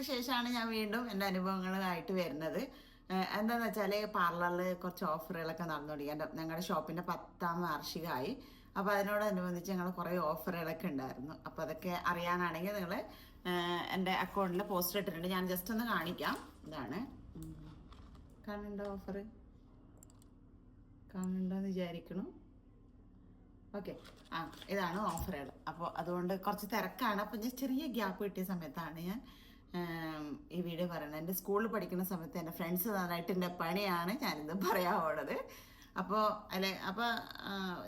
നാളുകൾക്ക് ശേഷമാണ് ഞാൻ വീണ്ടും എന്റെ അനുഭവങ്ങളായിട്ട് വരുന്നത്. എന്താണെന്ന് വെച്ചാൽ പാർലറിൽ കുറച്ച് ഓഫറുകളൊക്കെ നടന്നുകൊണ്ടിരിക്കുക ഞങ്ങളുടെ ഷോപ്പിന്റെ പത്താം വാർഷികമായി. അപ്പോൾ അതിനോടനുബന്ധിച്ച് ഞങ്ങൾ കുറേ ഓഫറുകളൊക്കെ ഉണ്ടായിരുന്നു. അപ്പോൾ അതൊക്കെ അറിയാനാണെങ്കിൽ നിങ്ങൾ എന്റെ അക്കൗണ്ടിൽ പോസ്റ്റ് ഇട്ടിട്ടുണ്ട്. ഞാൻ ജസ്റ്റ് ഒന്ന് കാണിക്കാം. ഇതാണ്. കാണുന്നുണ്ടോ ഓഫർ കാണുന്നുണ്ടോ എന്ന് വിചാരിക്കണു. ഓക്കെ. ആ ഇതാണ് ഓഫറുകൾ. അപ്പോൾ അതുകൊണ്ട് കുറച്ച് തിരക്കാണ്. അപ്പോൾ ഞാൻ ചെറിയ ഗ്യാപ്പ് കിട്ടിയ സമയത്താണ് ഞാൻ ഈ വീഡിയോ പറയുന്നത്. എന്റെ സ്കൂളിൽ പഠിക്കുന്ന സമയത്ത് എന്റെ ഫ്രണ്ട്സ് നന്നായിട്ട് എന്റെ പണിയാണ് ഞാനിത് പറയാൻ പോണത്. അപ്പോൾ അല്ലെ അപ്പോൾ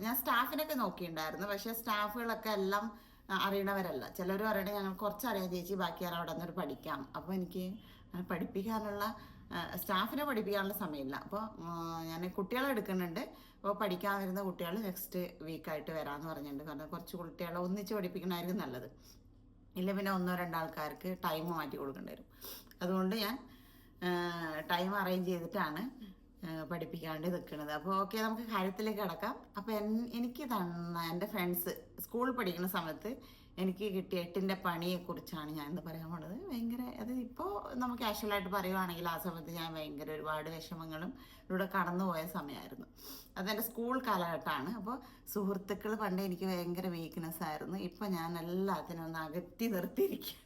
ഞാൻ സ്റ്റാഫിനൊക്കെ നോക്കിയിട്ടുണ്ടായിരുന്നു. പക്ഷേ സ്റ്റാഫുകളൊക്കെ എല്ലാം അറിയണവരല്ല. ചിലർ പറയണേ ഞങ്ങൾ കുറച്ച് ചേച്ചി ബാക്കി ആരും അവിടെ നിന്നൊരു പഠിക്കാം. അപ്പോൾ എനിക്ക് പഠിപ്പിക്കാനുള്ള സ്റ്റാഫിനെ പഠിപ്പിക്കാനുള്ള സമയമില്ല. അപ്പോൾ ഞാൻ കുട്ടികളെ എടുക്കുന്നുണ്ട്. അപ്പോൾ പഠിക്കാൻ വരുന്ന കുട്ടികൾ നെക്സ്റ്റ് വീക്കായിട്ട് വരാമെന്ന് പറഞ്ഞിട്ടുണ്ട്. കാരണം കുറച്ച് കുട്ടികളെ ഒന്നിച്ച് പഠിപ്പിക്കണമായിരിക്കും നല്ലത്. ഇല്ല പിന്നെ ഒന്നോ രണ്ടോ ആൾക്കാർക്ക് ടൈം മാറ്റി കൊടുക്കേണ്ടി വരും. അതുകൊണ്ട് ഞാൻ ടൈം അറേഞ്ച് ചെയ്തിട്ടാണ് പഠിപ്പിക്കാണ്ട് നിൽക്കുന്നത് അപ്പോൾ ഓക്കെ നമുക്ക് കാര്യത്തിലേക്ക് കിടക്കാം. അപ്പോൾ എനിക്ക് തന്ന എന്റെ ഫ്രണ്ട്സ് സ്കൂളിൽ പഠിക്കുന്ന സമയത്ത് എനിക്ക് കിട്ടിയ എട്ടിന്റെ പണിയെക്കുറിച്ചാണ് ഞാൻ ഇന്ന് പറയാൻ പോണത്. ഭയങ്കര അത് ഇപ്പോൾ നമ്മൾ കാഷ്വലായിട്ട് പറയുവാണെങ്കിൽ ആ സമയത്ത് ഞാൻ ഭയങ്കര ഒരുപാട് വിഷമങ്ങളും ഇവിടെ കടന്നുപോയ സമയമായിരുന്നു. അതെന്റെ സ്കൂൾ കാലഘട്ടമാണ്. അപ്പോൾ സുഹൃത്തുക്കൾ പണ്ട് എനിക്ക് ഭയങ്കര വീക്ക്നെസ് ആയിരുന്നു. ഇപ്പോൾ ഞാൻ എല്ലാത്തിനും ഒന്ന് അകറ്റി നിർത്തിയിരിക്കുകയാണ്.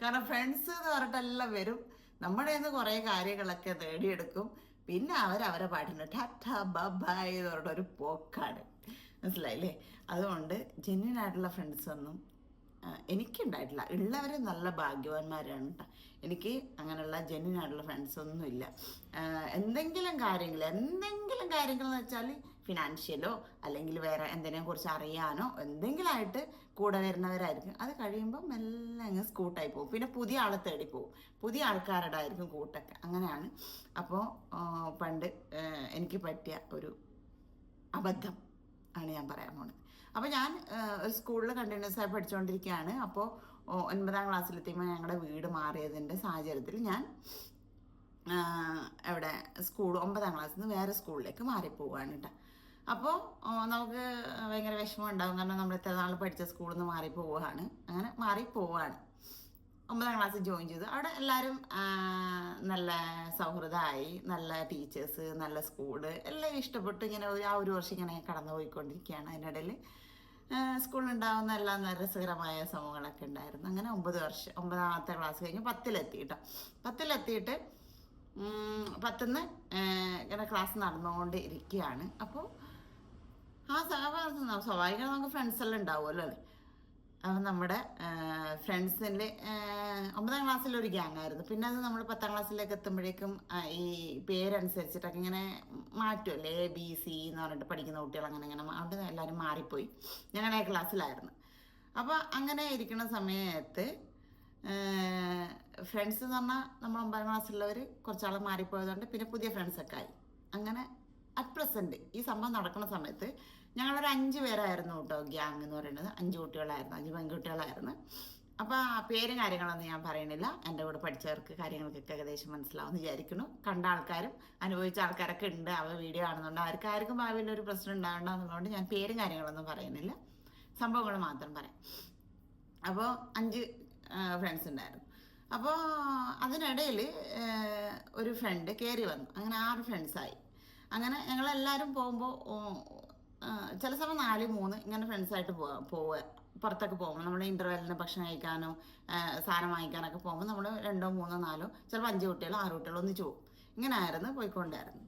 കാരണം ഫ്രണ്ട്സ് എന്ന് പറഞ്ഞിട്ടെല്ലാം വരും. നമ്മുടെ നിന്ന് കുറേ കാര്യങ്ങളൊക്കെ നേടിയെടുക്കും. പിന്നെ അവരവരെ പാട്ടിന് ടാറ്റ ബബായ് എന്ന് പറഞ്ഞ ഒരു പോക്കാണ്. മനസ്സിലായില്ലേ? അതുകൊണ്ട് ജെന്യൻ ആയിട്ടുള്ള ഫ്രണ്ട്സ് ഒന്നും ആ, എനിക്കുണ്ടായിട്ടില്ല. ഉള്ളവർ നല്ല ഭാഗ്യവാന്മാരാണ് കേട്ടോ എനിക്ക് അങ്ങനെയുള്ള ജെന്യൻ ആയിട്ടുള്ള ഫ്രണ്ട്സ് ഒന്നും ഇല്ല എന്തെങ്കിലും കാര്യങ്ങൾ എന്തെങ്കിലും കാര്യങ്ങൾ എന്ന് വെച്ചാൽ ഫിനാൻഷ്യലോ അല്ലെങ്കിൽ വേറെ എന്തിനെ കുറിച്ച് അറിയാനോ എന്തെങ്കിലും ആയിട്ട് കൂടെ വരുന്നവരായിരിക്കും. അത് കഴിയുമ്പോൾ മെല്ലെ അങ്ങ് സ്കൂട്ടായി പോകും. പിന്നെ പുതിയ ആളെ തേടി പോകും. പുതിയ ആൾക്കാരുടെ ആയിരിക്കും കൂട്ടൊക്കെ. അങ്ങനെയാണ്. അപ്പോൾ പണ്ട് എനിക്ക് പറ്റിയ ഒരു അബദ്ധം. ആണ് ഞാൻ പറയാൻ പോണത്. അപ്പോൾ ഞാൻ ഒരു സ്കൂളിൽ കണ്ടിന്യൂസ് ആയി പഠിച്ചുകൊണ്ടിരിക്കുകയാണ് അപ്പോൾ ഒൻപതാം ക്ലാസ്സിലെത്തിയുമ്പോൾ ഞങ്ങളുടെ വീട് മാറിയതിന്റെ സാഹചര്യത്തിൽ ഞാൻ അവിടെ സ്കൂൾ ഒമ്പതാം ക്ലാസ്സിൽ നിന്ന് വേറെ സ്കൂളിലേക്ക് മാറിപ്പോവാണ് കേട്ടോ അപ്പോൾ നമുക്ക് ഭയങ്കര വിഷമം ഉണ്ടാകും കാരണം നമ്മൾ ഇത്ര നാൾ പഠിച്ച സ്കൂളിൽ നിന്ന് മാറിപ്പോവുകയാണ് അങ്ങനെ മാറി മാറിപ്പോവാണ് ഒമ്പതാം ക്ലാസ്സിൽ ജോയിൻ ചെയ്തു. അവിടെ എല്ലാവരും നല്ല സൗഹൃദമായി നല്ല ടീച്ചേഴ്സ് നല്ല സ്കൂൾ എല്ലാം ഇഷ്ടപ്പെട്ട് ഇങ്ങനെ ഒരു- ആ ഒരു വർഷം ഇങ്ങനെ കടന്നു പോയിക്കൊണ്ടിരിക്കുകയാണ് അതിനിടയിൽ സ്കൂളിലുണ്ടാകുന്ന എല്ലാ രസകരമായ സംഭവങ്ങളൊക്കെ ഉണ്ടായിരുന്നു അങ്ങനെ ഒമ്പത് വർഷം ഒമ്പതാമത്തെ ക്ലാസ് കഴിഞ്ഞ് പത്തിലെത്തി കേട്ടോ പത്തിലെത്തിയിട്ട് പത്തുനിന്ന് പത്തിന്ന് ഇങ്ങനെ ക്ലാസ് നടന്നുകൊണ്ട് ഇരിക്കുകയാണ് അപ്പോൾ ആ സഹ- സ്വാഭാവികം നമുക്ക് ഫ്രണ്ട്സ് എല്ലാം ഉണ്ടാവുമല്ലോ അല്ലേ? അപ്പം നമ്മുടെ ഫ്രണ്ട്സിൽ ഒമ്പതാം ക്ലാസ്സിലൊരു ഗ്യാങ് ആയിരുന്നു. പിന്നെ അത് നമ്മൾ പത്താം ക്ലാസ്സിലേക്ക് എത്തുമ്പോഴേക്കും ഈ പേരനുസരിച്ചിട്ടൊക്കെ ഇങ്ങനെ മാറ്റുമല്ലേ എ ബി സി എന്ന് പറഞ്ഞിട്ട് പഠിക്കുന്ന കുട്ടികൾ അങ്ങനെ ഇങ്ങനെ മാ- അവിടെ എല്ലാവരും മാറിപ്പോയി. ഞങ്ങളുടെ ക്ലാസ്സിലായിരുന്നു. അപ്പോൾ അങ്ങനെ ഇരിക്കുന്ന സമയത്ത് ഫ്രണ്ട്സ് എന്ന് പറഞ്ഞാൽ നമ്മൾ ഒമ്പതാം ക്ലാസ്സിലുള്ളവർ കുറച്ചാൾ മാറിപ്പോയതുകൊണ്ട് പിന്നെ പുതിയ ഫ്രണ്ട്സൊക്കെ ആയി. അങ്ങനെ പ്രസന്റ് ഈ സംഭവം നടക്കുന്ന സമയത്ത് ഞങ്ങളൊരു അഞ്ച് പേരായിരുന്നു കേട്ടോ ഗ്യാങ് എന്ന് പറയുന്നത്. അഞ്ച് കുട്ടികളായിരുന്നു. അഞ്ച് പെൺകുട്ടികളായിരുന്നു. അപ്പോൾ പേരും കാര്യങ്ങളൊന്നും ഞാൻ പറയണില്ല. എന്റെ കൂടെ പഠിച്ചവർക്ക് കാര്യങ്ങൾക്കൊക്കെ ഏകദേശം മനസ്സിലാവുമെന്ന് വിചാരിക്കുന്നു. കണ്ട ആൾക്കാരും അനുഭവിച്ച ആൾക്കാരൊക്കെ ഉണ്ട്. അവ വീഡിയോ കാണുന്നുണ്ട്. അവർക്ക് ആർക്കും ഭാവിയിൽ ഒരു പ്രശ്നം ഉണ്ടാകണ്ടെന്നുള്ളതുകൊണ്ട് ഞാൻ പേരും കാര്യങ്ങളൊന്നും പറയുന്നില്ല സംഭവങ്ങൾ മാത്രം പറയാം. അപ്പോൾ അഞ്ച് ഫ്രണ്ട്സ് ഉണ്ടായിരുന്നു. അപ്പോൾ അതിനിടയിൽ ഒരു ഫ്രണ്ട് കയറി വന്നു. അങ്ങനെ ആറ് ഫ്രണ്ട്സായി അങ്ങനെ ഞങ്ങളെല്ലാവരും പോകുമ്പോൾ ചില സമയം നാല് മൂന്ന് ഇങ്ങനെ ഫ്രണ്ട്സായിട്ട് പോവാ പോവുക. പുറത്തൊക്കെ പോകുമ്പോൾ നമ്മൾ ഇന്റർവെല്ലിന് ഭക്ഷണം കഴിക്കാനോ സാധനം വാങ്ങിക്കാനൊക്കെ പോകുമ്പോൾ നമ്മൾ രണ്ടോ മൂന്നോ നാലോ ചിലപ്പോൾ അഞ്ച് കുട്ടികളോ ആറ് കുട്ടികളോ ഒന്നിച്ച് പോകും. ഇങ്ങനെ ആയിരുന്നു പോയിക്കൊണ്ടായിരുന്നു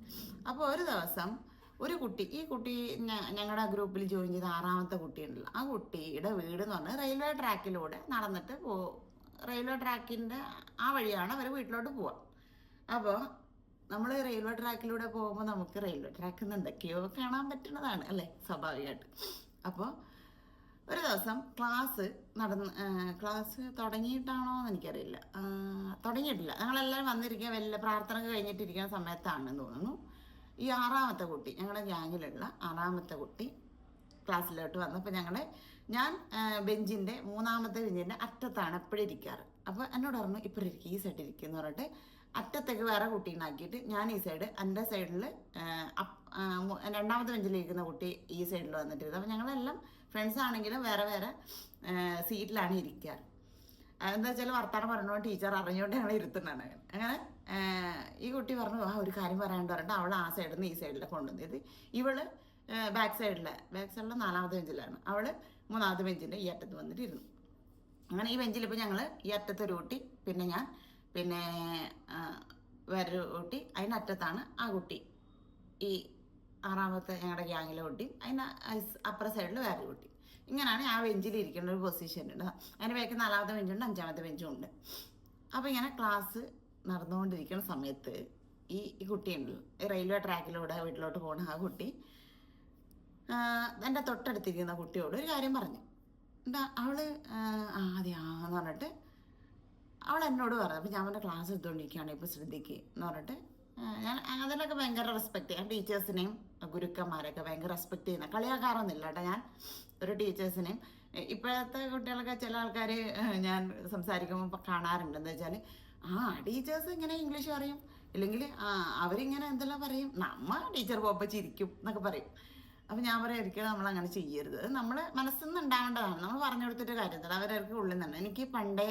അപ്പോൾ ഒരു ദിവസം ഒരു കുട്ടി ഈ കുട്ടി ഞങ്ങളുടെ ഗ്രൂപ്പിൽ ജോയിൻ ചെയ്ത ആറാമത്തെ കുട്ടിയുണ്ടല്ലോ ആ കുട്ടിയുടെ വീട് എന്ന് പറഞ്ഞാൽ റെയിൽവേ ട്രാക്കിലൂടെ നടന്നിട്ട് പോ റെയിൽവേ ട്രാക്കിന്റെ ആ വഴിയാണ് അവർ വീട്ടിലോട്ട് പോവുക. അപ്പോൾ നമ്മൾ റെയിൽവേ ട്രാക്കിലൂടെ പോകുമ്പോൾ നമുക്ക് റെയിൽവേ ട്രാക്കിൽ നിന്ന് എന്തൊക്കെയോ കാണാൻ പറ്റുന്നതാണ് അല്ലേ? സ്വാഭാവികമായിട്ട്. അപ്പോൾ ഒരു ദിവസം ക്ലാസ് നടന്ന് ക്ലാസ് തുടങ്ങിയിട്ടാണോ എന്ന് എനിക്കറിയില്ല. തുടങ്ങിയിട്ടില്ല. ഞങ്ങളെല്ലാവരും വന്നിരിക്കുക വല്ല പ്രാർത്ഥന കഴിഞ്ഞിട്ടിരിക്കുന്ന സമയത്താണെന്ന് തോന്നുന്നു. ഈ ആറാമത്തെ കുട്ടി ഞങ്ങളുടെ ഗ്യാങ്ങിലുള്ള ആറാമത്തെ കുട്ടി ക്ലാസ്സിലോട്ട് വന്നപ്പോൾ ഞങ്ങൾ ഞാൻ ബെഞ്ചിന്റെ മൂന്നാമത്തെ ബെഞ്ചിന്റെ അറ്റത്താണ് എപ്പോഴും ഇരിക്കാറ്. അപ്പോൾ എന്നോട് പറഞ്ഞു ഇപ്പോൾ ഇരിക്കും ഈ സൈഡ് ഇരിക്കും എന്ന് പറഞ്ഞിട്ട് അറ്റത്തേക്ക് വേറെ കുട്ടീനാക്കിയിട്ട് ഞാൻ ഈ സൈഡ് എന്റെ സൈഡിൽ രണ്ടാമത്തെ ബെഞ്ചിലിരിക്കുന്ന കുട്ടി ഈ സൈഡിൽ വന്നിട്ടിരുന്നത്. അപ്പോൾ ഞങ്ങളെല്ലാം ഫ്രണ്ട്സ് ആണെങ്കിലും വേറെ വേറെ സീറ്റിലാണ് ഇരിക്കുക എന്താ വെച്ചാൽ വർത്താനം പറഞ്ഞുകൊണ്ട് ടീച്ചർ അറിഞ്ഞുകൊണ്ട് ഞങ്ങൾ ഇരുത്തുന്നതാണ്. അങ്ങനെ ഈ കുട്ടി പറഞ്ഞു ആ ഒരു കാര്യം പറയാണ്ട് പറഞ്ഞിട്ട് അവൾ ആ സൈഡിൽ നിന്ന് ഈ സൈഡിലേക്ക് കൊണ്ടുവന്നത്. ഇവൾ ബാക്ക് സൈഡിലെ ബാക്ക് സൈഡിലെ നാലാമത്തെ ബെഞ്ചിലാണ് അവൾ മൂന്നാമത്തെ ബെഞ്ചിന്റെ ഈ അറ്റത്ത് വന്നിട്ട് ഇരുന്നു അങ്ങനെ ഈ ബെഞ്ചിൽ ഇപ്പോൾ ഞങ്ങൾ ഈ അറ്റത്തൊരു കുട്ടി പിന്നെ ഞാൻ പിന്നെ വേറൊരു കുട്ടി. അതിനറ്റത്താണ് ആ കുട്ടി. ഈ ആറാമത്തെ ഞങ്ങളുടെ ഗ്യാങ്ങിലെ കുട്ടിയും അതിന് അപ്പുറ സൈഡിൽ വേറൊരു കുട്ടി. ഇങ്ങനെയാണ് ആ ബെഞ്ചിൽ ഇരിക്കുന്ന ഒരു പൊസിഷൻ ഉണ്ട്. അതിന് വേക്ക് നാലാമത്തെ ബെഞ്ചുണ്ട് അഞ്ചാമത്തെ ബെഞ്ചും ഉണ്ട്. അപ്പോൾ ഇങ്ങനെ ക്ലാസ് നടന്നുകൊണ്ടിരിക്കുന്ന സമയത്ത് ഈ ഈ കുട്ടിയുണ്ടല്ലോ ഈ റെയിൽവേ ട്രാക്കിലൂടെ വീട്ടിലോട്ട് പോകുന്ന ആ കുട്ടി എന്റെ തൊട്ടടുത്തിരിക്കുന്ന കുട്ടിയോട് ഒരു കാര്യം പറഞ്ഞു. എന്താ അവൾ ആ, ആ അതെ പറഞ്ഞിട്ട് അവൾ എന്നോട് പറഞ്ഞു അപ്പോൾ ഞാൻ അവന്റെ ക്ലാസ് എടുത്തുകൊണ്ടിരിക്കുകയാണ് ഇപ്പോൾ ശ്രദ്ധിക്കുക എന്ന് പറഞ്ഞിട്ട് ഞാൻ അതിലൊക്കെ ഭയങ്കര റെസ്പെക്ട് ചെയ്യാം. ടീച്ചേഴ്സിനെയും ഗുരുക്കന്മാരെയൊക്കെ ഭയങ്കര റെസ്പെക്ട് ചെയ്യുന്ന കളിയാക്കാറൊന്നുമില്ല കേട്ടോ ഞാൻ ഒരു ടീച്ചേഴ്സിനെയും ഇപ്പോഴത്തെ കുട്ടികളൊക്കെ ചില ആൾക്കാർ ഞാൻ സംസാരിക്കുമ്പോൾ കാണാറുണ്ട് എന്താ വെച്ചാൽ ആ ടീച്ചേഴ്സ് ഇങ്ങനെ ഇംഗ്ലീഷ് അറിയും ഇല്ലെങ്കിൽ ആ അവരിങ്ങനെ എന്തെല്ലാം പറയും നമ്മ ടീച്ചർ പോകുമ്പോൾ ചിരിക്കും എന്നൊക്കെ പറയും. അപ്പം ഞാൻ പറയാം ഒരിക്കലും നമ്മൾ അങ്ങനെ ചെയ്യരുത്. നമ്മൾ മനസ്സിൽ നിന്ന് ഉണ്ടാവേണ്ടതാണ് നമ്മൾ പറഞ്ഞു കൊടുത്തിട്ട് കാര്യത്തില്ല അവരവർക്ക് ഉള്ളിൽ നിന്ന് എനിക്ക് പണ്ടേ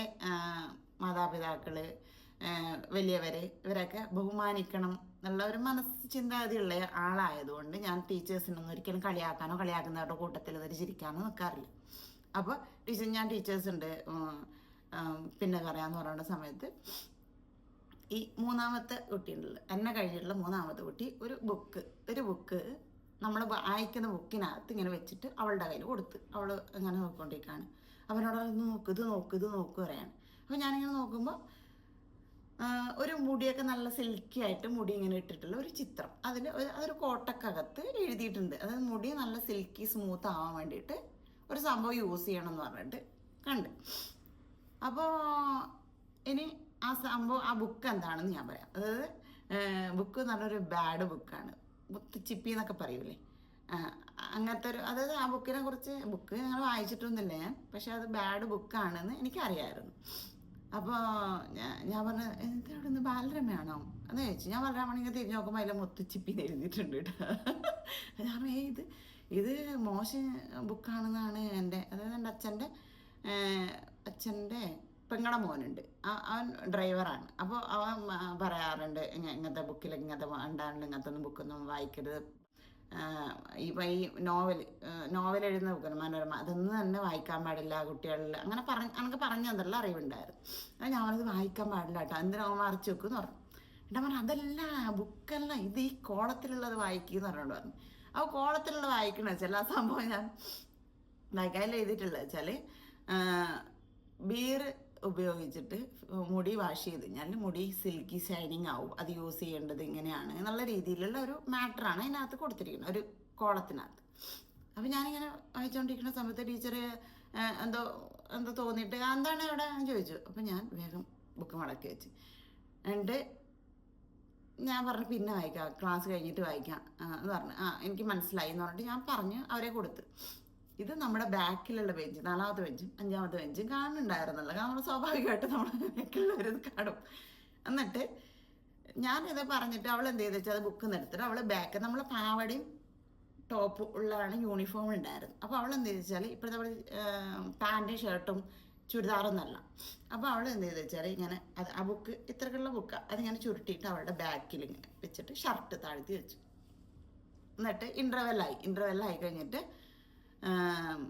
ആ, വലിയവർ ഇവരൊക്കെ ബഹുമാനിക്കണം എന്നുള്ള ഒരു മനസ്സ് ചിന്താഗതിയുള്ള ആളായതുകൊണ്ട് ഞാൻ ടീച്ചേഴ്സിനൊന്നും ഒരിക്കലും കളിയാക്കാനോ കളിയാക്കുന്നവരുടെ കൂട്ടത്തിൽ ഇവർ ചിരിക്കാനോ നിൽക്കാറില്ല അപ്പോൾ ടീച്ചർ ഞാൻ ടീച്ചേഴ്സ് ഉണ്ട് പിന്നെ പറയാന്ന് പറയുന്ന സമയത്ത് ഈ മൂന്നാമത്തെ കുട്ടിയുണ്ടല്ലോ എന്നെ കഴിഞ്ഞിട്ടുള്ള മൂന്നാമത്തെ കുട്ടി ഒരു ബുക്ക് ഒരു ബുക്ക് നമ്മൾ വായിക്കുന്ന ബുക്കിനകത്ത് ഇങ്ങനെ വെച്ചിട്ട് അവളുടെ കയ്യിൽ കൊടുത്ത് അവൾ ഇങ്ങനെ നോക്കിക്കൊണ്ടിരിക്കുകയാണ്. അവനോട് നോക്ക് ഇത് നോക്ക് ഇത് നോക്ക് പറയാണ്. അപ്പോൾ ഞാനിങ്ങനെ നോക്കുമ്പോൾ ഒരു മുടിയൊക്കെ നല്ല സിൽക്കി ആയിട്ട് മുടി ഇങ്ങനെ ഇട്ടിട്ടുള്ള ഒരു ചിത്രം. അതിൽ അതൊരു കോട്ടക്കകത്ത് എഴുതിയിട്ടുണ്ട്. അതായത് മുടി നല്ല സിൽക്കി സ്മൂത്ത് ആവാൻ വേണ്ടിയിട്ട് ഒരു സംഭവം യൂസ് ചെയ്യണം എന്ന് പറഞ്ഞിട്ട് കണ്ട്. അപ്പോൾ ഇനി ആ സംഭവം ആ ബുക്ക് എന്താണെന്ന് ഞാൻ പറയാം. അതായത് ബുക്ക് എന്ന് പറഞ്ഞൊരു ബാഡ് ബുക്കാണ് ചിപ്പി എന്നൊക്കെ പറയൂലേ? അങ്ങനത്തെ ഒരു അതായത് ആ ബുക്കിനെ കുറിച്ച് ബുക്ക് ഞങ്ങൾ വായിച്ചിട്ടൊന്നുമില്ല ഞാൻ. പക്ഷെ അത് ബാഡ് ബുക്കാണെന്ന് എനിക്കറിയാമായിരുന്നു അപ്പോൾ ഞാൻ ഞാൻ പറഞ്ഞ എന്താ ഇവിടെ ബാലരമയാണോ എന്ന് ചോദിച്ചു ഞാൻ ബാലരമണെങ്കിൽ തിരിഞ്ഞു നോക്കുമ്പോൾ അതിലെ മുത്തുച്ചിപ്പി എഴുതിയിട്ടുണ്ട് കേട്ടോ. ഞാൻ പറഞ്ഞു, ഇത് ഇത് മോശം ബുക്കാണെന്നാണ് എന്റെ അതായത് എന്റെ അച്ഛന്റെ അച്ഛന്റെ പെങ്ങളുടെ മോനുണ്ട്. അവൻ ഡ്രൈവറാണ്. അപ്പോൾ അവൻ പറയാറുണ്ട് ഇങ്ങ- ഇങ്ങനത്തെ ബുക്കിൽ ഇങ്ങനത്തെ ഉണ്ടാണ്ട് ഇങ്ങനത്തെ ഒന്നും ബുക്കൊന്നും വായിക്കരുത് ഇപ്പം ഈ നോവൽ നോവൽ എഴുതുന്ന ബുക്കാണ് മനോരമ അതൊന്നും തന്നെ വായിക്കാൻ പാടില്ല കുട്ടികളിൽ അങ്ങനെ പറഞ്ഞ് എനിക്ക് പറഞ്ഞു തന്നുള്ള അറിവുണ്ടായിരുന്നു. ഞാൻ ഞാനത് വായിക്കാൻ പാടില്ല കേട്ടോ എന്തിനാ മറിച്ച് വെക്കുമെന്ന് പറഞ്ഞു. എന്റെ പറഞ്ഞു അതല്ല ബുക്കല്ല ഇത് ഈ കോളത്തിലുള്ളത് വായിക്കുമെന്ന് പറഞ്ഞോണ്ട് പറഞ്ഞു. അപ്പോൾ കോളത്തിലുള്ളത് വായിക്കണ വെച്ചാൽ ആ സംഭവം ഞാൻ വായിക്കാൻ എഴുതിയിട്ടുള്ളത് വെച്ചാൽ ബീർ ഉപയോഗിച്ചിട്ട് മുടി വാഷ് ചെയ്ത് ഞാൻ മുടി സിൽക്കി ഷൈനിങ് ആവും. അത് യൂസ് ചെയ്യേണ്ടത് ഇങ്ങനെയാണ്. എന്നുള്ള രീതിയിലുള്ള ഒരു മാറ്ററാണ് അതിനകത്ത് കൊടുത്തിരിക്കുന്നത്. ഒരു കോളത്തിനകത്ത്. അപ്പം ഞാനിങ്ങനെ വായിച്ചുകൊണ്ടിരിക്കുന്ന സമയത്ത് ടീച്ചർ എന്തോ എന്തോ തോന്നിയിട്ട് "ആ, എന്താണ് ഇവിടെ? ചോദിച്ചു. അപ്പം ഞാൻ വേഗം ബുക്ക് മടക്കി വെച്ച്. എന്നിട്ട് ഞാൻ പറഞ്ഞു പിന്നെ വായിക്കാം. ക്ലാസ് കഴിഞ്ഞിട്ട് വായിക്കാം. എന്ന് പറഞ്ഞു. ആ എനിക്ക് മനസ്സിലായി എന്ന് പറഞ്ഞിട്ട് ഞാൻ പറഞ്ഞ് അവരെ കൊടുത്ത്. ഇത് നമ്മുടെ ബാക്കിലുള്ള ബെഞ്ച് നാലാമത്തെ ബെഞ്ചും അഞ്ചാമത്തെ ബെഞ്ചും കാണുന്നുണ്ടായിരുന്നല്ലോ. നമ്മൾ സ്വാഭാവികമായിട്ട് നമ്മൾ ബാക്കിലുള്ളവരത് കാണും. എന്നിട്ട് ഞാനിത് പറഞ്ഞിട്ട് അവൾ എന്ത് ചെയ്തു വെച്ചാൽ ബുക്ക് നിർത്തിട്ട് അവൾ ബാക്ക് നമ്മൾ പാവടയും ടോപ്പ് ഉള്ളതാണ് യൂണിഫോം ഉണ്ടായിരുന്നത്. അപ്പോൾ അവൾ എന്ത് ചെയ്തു വെച്ചാൽ ഇപ്പോഴത്തെ അവൾ പാന്റും ഷർട്ടും ചുരിദാറൊന്നല്ല അപ്പോൾ അവൾ എന്ത് ചെയ്തു വെച്ചാൽ ഇങ്ങനെ അത് ആ ബുക്ക് ഇത്രക്കുള്ള ബുക്കാണ് അതിങ്ങനെ ചുരുട്ടിയിട്ട് അവളുടെ ബാക്കിൽ ഇങ്ങനെ വെച്ചിട്ട് ഷർട്ട് താഴ്ത്തി വെച്ചു. എന്നിട്ട് ഇന്റർവെല്ലായി ഇന്റർവെല്ലായി കഴിഞ്ഞിട്ട് ആം,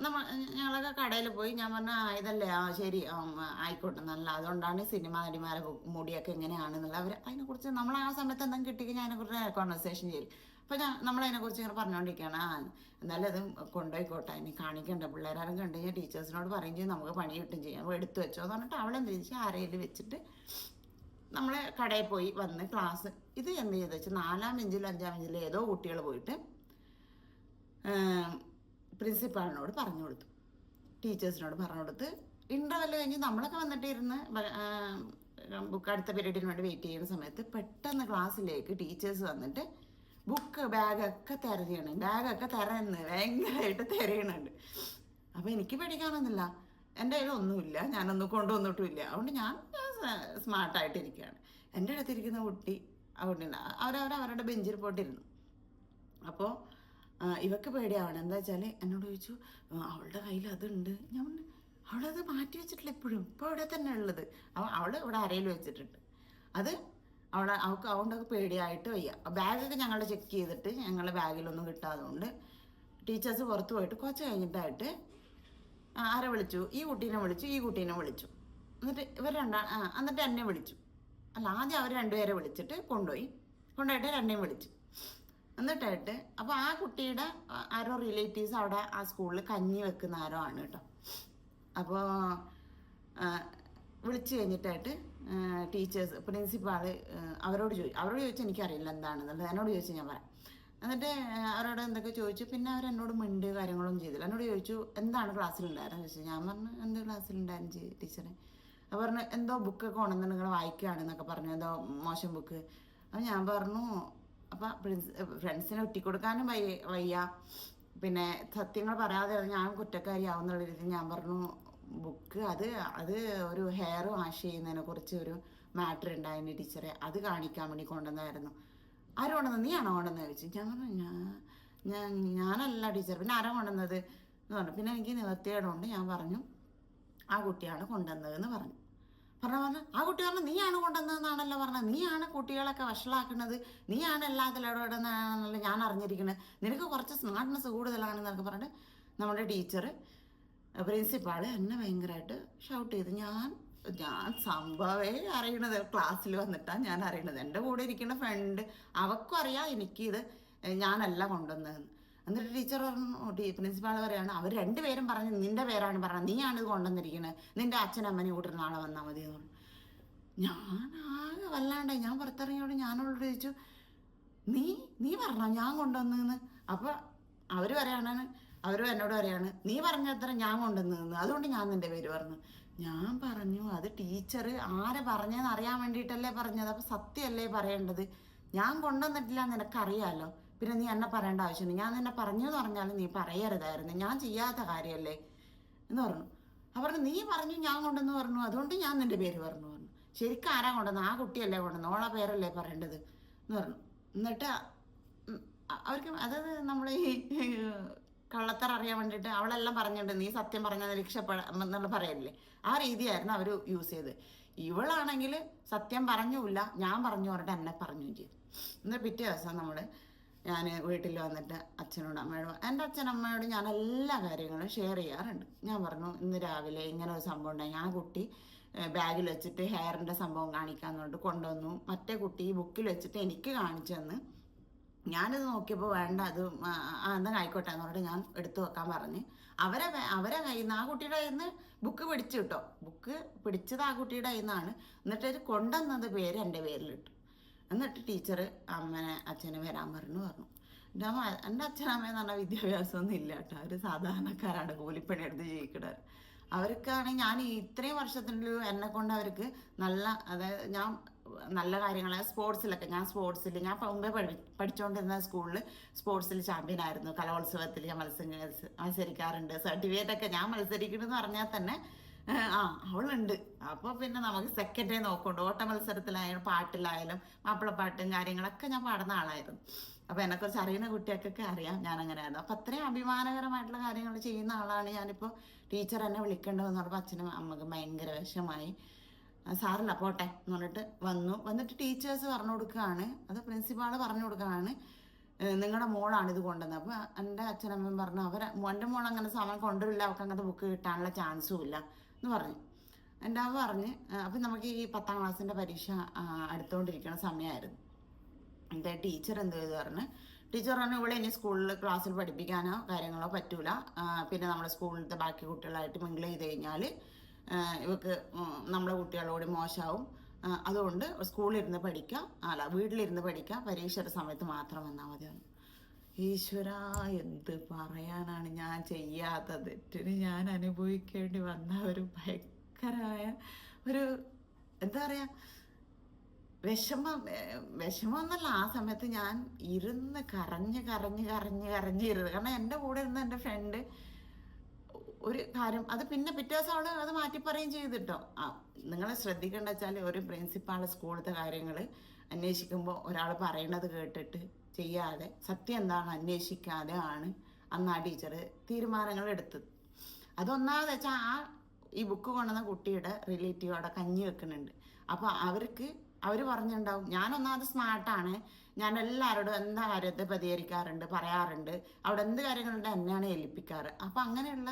നമ്മ ഞങ്ങളൊക്കെ കടയിൽ പോയി ഞാൻ പറഞ്ഞ ഇതല്ലേ ആ ശരി ആയിക്കോട്ടെ നല്ല അതുകൊണ്ടാണ് സിനിമ നടിമാരെ മുടിയൊക്കെ എങ്ങനെയാണെന്നുള്ള അവർ അതിനെക്കുറിച്ച് നമ്മൾ ആ സമയത്ത് എന്തെങ്കിലും ഞാൻ അതിനെക്കുറിച്ച് കോൺവെർസേഷൻ ചെയ്യും. അപ്പോൾ ഞാൻ നമ്മളതിനെക്കുറിച്ച് ഇങ്ങനെ പറഞ്ഞുകൊണ്ടിരിക്കുകയാണ് ആ എന്നാലും അത് കൊണ്ടുപോയിക്കോട്ടെ ഇനി കാണിക്കണ്ട പിള്ളേരാരും കണ്ടു കഴിഞ്ഞാൽ ടീച്ചേഴ്സിനോട് പറയും ചെയ്യും നമുക്ക് പണി കിട്ടും ചെയ്യാം എടുത്തു വെച്ചോ എന്ന് പറഞ്ഞിട്ട് അവളെന്ത് ചോദിച്ചു ആരെയിൽ വെച്ചിട്ട് നമ്മൾ കടയിൽ പോയി വന്ന് ക്ലാസ് ഇത് എന്ത് ചെയ്തു വെച്ചാൽ നാലാം ബെഞ്ചിൽ അഞ്ചാം ബെഞ്ചിൽ ഏതോ കുട്ടികൾ പോയിട്ട് പ്രിൻസിപ്പാളിനോട് പറഞ്ഞു കൊടുത്തു. ടീച്ചേഴ്സിനോട് പറഞ്ഞു കൊടുത്ത് ഇന്റർവെൽ കഴിഞ്ഞ് നമ്മളൊക്കെ വന്നിട്ട് ഇരുന്ന് ബുക്ക് അടുത്ത പീരീഡിന് വേണ്ടി വെയിറ്റ് ചെയ്യുന്ന സമയത്ത് പെട്ടെന്ന് ക്ലാസ്സിലേക്ക് ടീച്ചേഴ്സ് വന്നിട്ട് ബുക്ക് ബാഗൊക്കെ തരുകയാണ് ബാഗൊക്കെ തിരന്ന് ഭയങ്കരമായിട്ട് തിരയണുണ്ട്. അപ്പോൾ എനിക്ക് പഠിക്കാനൊന്നുമില്ല എന്റെ കയ്യിൽ ഒന്നുമില്ല ഞാനൊന്നും കൊണ്ടുവന്നിട്ടുമില്ല. അതുകൊണ്ട് ഞാൻ സ്മാർട്ടായിട്ടിരിക്കുകയാണ് എന്റെ അടുത്തിരിക്കുന്ന കുട്ടി അവിടെ അവരവർ അവരുടെ ബെഞ്ചിൽ പോയിട്ടിരുന്നു. അപ്പോൾ ഇവക്ക് പേടിയാവണം എന്താ വെച്ചാൽ എന്നോട് ചോദിച്ചു "ആ, അവളുടെ കയ്യിൽ അതുണ്ട്. ഞാൻ അവളത് മാറ്റി വെച്ചിട്ടില്ല എപ്പോഴും ഇപ്പോൾ ഇവിടെ തന്നെ ഉള്ളത്. അവ അവൾ ഇവിടെ അരയിൽ വെച്ചിട്ടുണ്ട്. അത് അവളെ അവൾക്ക് അതുകൊണ്ടൊക്കെ പേടിയായിട്ട് വയ്യ. ബാഗൊക്കെ ഞങ്ങൾ ചെക്ക് ചെയ്തിട്ട് ഞങ്ങളുടെ ബാഗിലൊന്നും കിട്ടാത്തതുകൊണ്ട് ടീച്ചേഴ്സ് പുറത്ത് പോയിട്ട് കുറച്ച് കഴിഞ്ഞിട്ടായിട്ട് ആരെ വിളിച്ചു? ഈ കുട്ടീനെ വിളിച്ചു ഈ കുട്ടീനെ വിളിച്ചു. എന്നിട്ട് ഇവർ രണ്ടാ എന്നിട്ട് എന്നെ വിളിച്ചു. അല്ല ആദ്യം അവർ രണ്ടുപേരെ വിളിച്ചിട്ട് കൊണ്ടുപോയി. കൊണ്ടുപോയിട്ട് രണ്ടേയും വിളിച്ചു. എന്നിട്ടായിട്ട് അപ്പോൾ ആ കുട്ടിയുടെ ആരോ റിലേറ്റീവ്സ് അവിടെ ആ സ്കൂളിൽ കഞ്ഞി വെക്കുന്ന ആരോ ആണ് കേട്ടോ. അപ്പോൾ വിളിച്ചു കഴിഞ്ഞിട്ടായിട്ട് ടീച്ചേഴ്സ് പ്രിൻസിപ്പാൾ അവരോട് ചോദിച്ചു അവരോട് ചോദിച്ചാൽ എനിക്കറിയില്ല എന്താണെന്നുള്ളത്. എന്നോട് ചോദിച്ചു ഞാൻ പറയാം. എന്നിട്ട് അവരോട് എന്തൊക്കെ ചോദിച്ചു. പിന്നെ അവർ എന്നോട് മിണ്ട് കാര്യങ്ങളൊന്നും ചെയ്തില്ല. എന്നോട് ചോദിച്ചു എന്താണ് ക്ലാസ്സിലുണ്ടായിരുന്നു ചോദിച്ചു ഞാൻ പറഞ്ഞു എന്ത് ക്ലാസ്സിലുണ്ടായിരുന്നു ടീച്ചറെ അപ്പോൾ പറഞ്ഞു എന്തോ ബുക്കൊക്കെ ഉണ്ടെന്നുണ്ടെങ്കിൽ നിങ്ങൾ വായിക്കുകയാണെന്നൊക്കെ പറഞ്ഞു. എന്തോ മോശം ബുക്ക് അപ്പോൾ ഞാൻ പറഞ്ഞു അപ്പം പ്രിൻസ് ഫ്രണ്ട്സിനെ ഒറ്റിക്കൊടുക്കാനും വയ്യ വയ്യ. പിന്നെ സത്യങ്ങൾ പറയാതെ ഞാൻ കുറ്റക്കാരി കുറ്റക്കാരിയാവുന്നുള്ള രീതിയിൽ ഞാൻ പറഞ്ഞു ബുക്ക് അത് അത് ഒരു ഹെയർ വാഷ് ചെയ്യുന്നതിനെ കുറിച്ച് ഒരു മാറ്റർ ഉണ്ടായിരുന്നു ടീച്ചറെ. അത് കാണിക്കാൻ വേണ്ടി കൊണ്ടുവന്നായിരുന്നു. ആരും കൊണ്ടുവന്നത്? നീയാണോ കൊണ്ടുവന്നത്? ചോദിച്ചു. ഞാൻ പറഞ്ഞു ഞാൻ ഞാൻ ഞാനല്ല ടീച്ചർ. പിന്നെ ആരാ കൊണ്ടുവന്നത്? എന്ന് പറഞ്ഞു. പിന്നെ എനിക്ക് നിവർത്തികേടുകൊണ്ട് ഞാൻ പറഞ്ഞു ആ കുട്ടിയാണ് കൊണ്ടുവന്നതെന്ന് പറഞ്ഞു. പറഞ്ഞ പറഞ്ഞു ആ കുട്ടി പറഞ്ഞു നീയാണ് കൊണ്ടുവന്നതെന്നാണല്ലോ പറഞ്ഞത്. നീയാണ് കുട്ടികളൊക്കെ വഷളാക്കുന്നത്. നീയാണ് എല്ലാത്തിലും ഇടപെടുന്നതാണെന്നല്ലോ ഞാൻ അറിഞ്ഞിരിക്കുന്നത് നിനക്ക് കുറച്ച് സ്മാർട്ട്നെസ് കൂടുതലാണെന്നൊക്കെ പറഞ്ഞിട്ട് നമ്മുടെ ടീച്ചർ പ്രിൻസിപ്പാൾ എന്നെ ഭയങ്കരമായിട്ട് ഷൗട്ട് ചെയ്ത് ഞാൻ ഞാൻ സംഭവേ അറിയണത് ക്ലാസ്സിൽ വന്നിട്ടാണ് ഞാൻ അറിയണത്. എന്റെ കൂടെ ഇരിക്കുന്ന ഫ്രണ്ട് അവൾക്കും അറിയാം എനിക്കിത്. ഞാനല്ല കൊണ്ടുവന്നതെന്ന്. എന്നിട്ട് ടീച്ചർ പറഞ്ഞു പ്രിൻസിപ്പാൾ പറയാണ് അവർ രണ്ടുപേരും പറഞ്ഞു നിന്റെ പേരാണ് പറഞ്ഞത് നീയാണ് ഇത് കൊണ്ടുവന്നിരിക്കുന്നത് നിന്റെ അച്ഛനമ്മനെ കൂട്ടി നാളെ വന്നാൽ മതി എന്ന് പറഞ്ഞു. ഞാൻ ആകെ വല്ലാണ്ട് ഞാൻ പുറത്തിറങ്ങിയോട് ഞാനോട് ചോദിച്ചു നീ നീ പറഞ്ഞോ ഞാൻ കൊണ്ടുവന്നെന്ന് അപ്പോൾ അവർ പറയാണ് അവരും എന്നോട് പറയാണ് നീ പറഞ്ഞത്ര ഞാൻ കൊണ്ടുവന്നു അതുകൊണ്ട് ഞാൻ നിന്റെ പേര് പറഞ്ഞു. ഞാൻ പറഞ്ഞു അത് ടീച്ചർ ആരെ പറഞ്ഞതെന്ന് അറിയാൻ വേണ്ടിയിട്ടല്ലേ പറഞ്ഞത്? അപ്പോൾ സത്യമല്ലേ പറയേണ്ടത്? ഞാൻ കൊണ്ടുവന്നിട്ടില്ല നിനക്കറിയാലോ? പിന്നെ നീ എന്നെ പറയേണ്ട ആവശ്യമില്ല. ഞാൻ എന്നെ പറഞ്ഞു എന്ന് പറഞ്ഞാലും നീ പറയരുതായിരുന്നു. ഞാൻ ചെയ്യാത്ത കാര്യമല്ലേ എന്ന് പറഞ്ഞു. അവർ നീ പറഞ്ഞു ഞാൻ കൊണ്ടെന്ന് പറഞ്ഞു. അതുകൊണ്ട് ഞാൻ നിന്റെ പേര് പറഞ്ഞു പറഞ്ഞു. ശരിക്കും ആരാ കൊണ്ടുവന്നു ആ കുട്ടിയല്ലേ കൊണ്ടുവന്നു ഓളെ പേരല്ലേ പറയേണ്ടത്? എന്ന് പറഞ്ഞു. എന്നിട്ട് അവർക്ക് അതായത് നമ്മൾ ഈ കള്ളത്തറ അറിയാൻ വേണ്ടിയിട്ട് അവളെല്ലാം പറഞ്ഞിട്ടുണ്ട്. നീ സത്യം പറഞ്ഞാൽ രക്ഷപ്പെടാം പറയല്ലേ ആ രീതിയായിരുന്നു അവർ യൂസ് ചെയ്ത് ഇവളാണെങ്കിൽ സത്യം പറഞ്ഞുമില്ല. ഞാൻ പറഞ്ഞു പറഞ്ഞിട്ട് എന്നെ പറഞ്ഞു ചെയ്തു. എന്നിട്ട് പിറ്റേ ദിവസം നമ്മൾ ഞാൻ വീട്ടിൽ വന്നിട്ട് അച്ഛനോട് അമ്മയോട് എന്റെ അച്ഛനമ്മയോട് ഞാൻ എല്ലാ കാര്യങ്ങളും ഷെയർ ചെയ്യാറുണ്ട്. ഞാൻ പറഞ്ഞു ഇന്ന് രാവിലെ ഇങ്ങനെ ഒരു സംഭവം ഉണ്ടായി. ആ കുട്ടി ബാഗിൽ വെച്ചിട്ട് ഹെയറിന്റെ സംഭവം കാണിക്കാന്ന് പറഞ്ഞിട്ട് കൊണ്ടുവന്നു. മറ്റേ കുട്ടി ബുക്കിൽ വെച്ചിട്ട് എനിക്ക് കാണിച്ചു തന്ന് ഞാനിത് നോക്കിയപ്പോൾ വേണ്ട അത് എന്താ ആയിക്കോട്ടെ എന്ന് പറഞ്ഞിട്ട് ഞാൻ എടുത്തു വെക്കാൻ പറഞ്ഞ്. അവരെ അവരെ കയ്യിൽ നിന്ന് ആ കുട്ടിയുടെ കയ്യിൽ നിന്ന് ബുക്ക് പിടിച്ചു കിട്ടോ ബുക്ക് പിടിച്ചത് ആ കുട്ടിയുടെ കയ്യിൽ നിന്നാണ്. എന്നിട്ട് കൊണ്ടുവന്നത് പേര് എന്റെ പേരിലിട്ടു. എന്നിട്ട് ടീച്ചർ അമ്മനെ അച്ഛനെ വരാൻ പറഞ്ഞു പറഞ്ഞു. എന്റെ അമ്മ എന്റെ അച്ഛനമ്മയെന്ന് പറഞ്ഞാൽ വിദ്യാഭ്യാസമൊന്നും ഇല്ല കേട്ടോ. അവർ സാധാരണക്കാരാണ് കൂലിപ്പണി എടുത്ത് ജീവിക്കുന്നത് അവർക്കാണെങ്കിൽ ഞാൻ ഇത്രയും വർഷത്തിനുള്ളിൽ എന്നെ കൊണ്ട് അവർക്ക് നല്ല അതായത് ഞാൻ നല്ല കാര്യങ്ങൾ സ്പോർട്സിലൊക്കെ ഞാൻ സ്പോർട്സിൽ ഞാൻ മുമ്പേ പഠി പഠിച്ചുകൊണ്ടിരുന്ന സ്കൂളിൽ സ്പോർട്സിൽ ചാമ്പ്യൻ ആയിരുന്നു. കലോത്സവത്തിൽ ഞാൻ മത്സര മത്സരിക്കാറുണ്ട്. സർട്ടിഫിക്കറ്റ് ഒക്കെ ഞാൻ മത്സരിക്കണമെന്ന് പറഞ്ഞാൽ തന്നെ ആ അവളുണ്ട്. അപ്പോൾ പിന്നെ നമുക്ക് സെക്കൻഡേ നോക്കുന്നുണ്ട് ഓട്ട മത്സരത്തിലായാലും പാട്ടിലായാലും മാപ്പിളപ്പാട്ടും കാര്യങ്ങളൊക്കെ ഞാൻ പാടുന്ന ആളായിരുന്നു. അപ്പോൾ എന്നെക്കുറിച്ച് അറിയുന്ന കുട്ടികൾക്കൊക്കെ അറിയാം ഞാൻ അങ്ങനെ ആയിരുന്നു അപ്പോൾ അത്രയും അഭിമാനകരമായിട്ടുള്ള കാര്യങ്ങൾ ചെയ്യുന്ന ആളാണ് ഞാനിപ്പോൾ ടീച്ചർ എന്നെ വിളിക്കേണ്ടതെന്ന് പറഞ്ഞപ്പോൾ അച്ഛനും അമ്മക്കും ഭയങ്കര വിഷമായി സാറില്ല പോട്ടെ എന്ന് പറഞ്ഞിട്ട് വന്നു. വന്നിട്ട് ടീച്ചേഴ്സ് പറഞ്ഞു കൊടുക്കുകയാണ്. അത് പ്രിൻസിപ്പാൾ പറഞ്ഞു കൊടുക്കുകയാണ്. നിങ്ങളുടെ മോളാണ് ഇത് കൊണ്ടുവന്നത്. അപ്പോൾ എന്റെ അച്ഛനമ്മയും പറഞ്ഞു അവർ എന്റെ മോൾ അങ്ങനെ സമയം കൊണ്ടുവരില്ല. അവർക്ക് അങ്ങനത്തെ ബുക്ക് കിട്ടാനുള്ള ചാൻസും ഇല്ല. എന്ന് പറഞ്ഞു. എന്റെ അവ പറഞ്ഞ് അപ്പം നമുക്ക് ഈ പത്താം ക്ലാസ്സിന്റെ പരീക്ഷ അടുത്തുകൊണ്ടിരിക്കുന്ന സമയമായിരുന്നു എന്റെ ടീച്ചർ എന്ത് ചെയ്തു പറഞ്ഞ് ടീച്ചർ പറഞ്ഞു ഇവിടെ ഇനി സ്കൂളിൽ ക്ലാസ്സിൽ പഠിപ്പിക്കാനോ കാര്യങ്ങളോ പറ്റൂല. പിന്നെ നമ്മുടെ സ്കൂളിലത്തെ ബാക്കി കുട്ടികളായിട്ട് മിങ്കിൾ ചെയ്ത് കഴിഞ്ഞാൽ ഇവക്ക് നമ്മളെ കുട്ടികളോട് മോശമാവും അതുകൊണ്ട് സ്കൂളിലിരുന്ന് പഠിക്കുക അല്ല വീട്ടിലിരുന്ന് പഠിക്കുക പരീക്ഷയുടെ സമയത്ത് മാത്രം വന്നാൽ മതിയാവും ഈശ്വര എന്ത് പറയാനാണ് ഞാൻ ചെയ്യാത്ത തെറ്റിന് ഞാൻ അനുഭവിക്കേണ്ടി വന്ന ഒരു ഭയങ്കരമായ ഒരു എന്താ പറയുക വിഷമം വിഷമം എന്നല്ല ആ സമയത്ത് ഞാൻ ഇരുന്ന് കരഞ്ഞ് കരഞ്ഞ് കരഞ്ഞ് കരഞ്ഞിരുന്നു കാരണം എന്റെ കൂടെ ഇരുന്ന എന്റെ ഫ്രണ്ട് ഒരു കാര്യം അത് പിന്നെ പിറ്റേ ദിവസം അവൾ അത് മാറ്റി ചെയ്തിട്ടോ ആ നിങ്ങൾ ശ്രദ്ധിക്കേണ്ട വെച്ചാൽ ഒരു പ്രിൻസിപ്പാൾ സ്കൂളിലത്തെ കാര്യങ്ങൾ അന്വേഷിക്കുമ്പോൾ ഒരാൾ പറയണത് കേട്ടിട്ട് ചെയ്യാതെ സത്യം എന്താണ് അന്വേഷിക്കാതെ ആണ് അന്ന് ആ ടീച്ചർ തീരുമാനങ്ങൾ എടുത്തത്. അതൊന്നാമത് വെച്ചാൽ ആ ഈ ബുക്ക് കൊണ്ടുവന്ന കുട്ടിയുടെ റിലേറ്റീവ് അവിടെ കഞ്ഞി വെക്കുന്നുണ്ട്. അപ്പോൾ അവർക്ക് അവർ പറഞ്ഞിട്ടുണ്ടാവും ഞാനൊന്നാമത് സ്മാർട്ടാണ് ഞാൻ എല്ലാവരോടും എന്താ കാര്യത്തെ പ്രതികരിക്കാറുണ്ട് പറയാറുണ്ട്. അവിടെ എന്ത് കാര്യങ്ങളുണ്ട് എന്നെയാണ് ഏൽപ്പിക്കാറ്. അപ്പം അങ്ങനെയുള്ള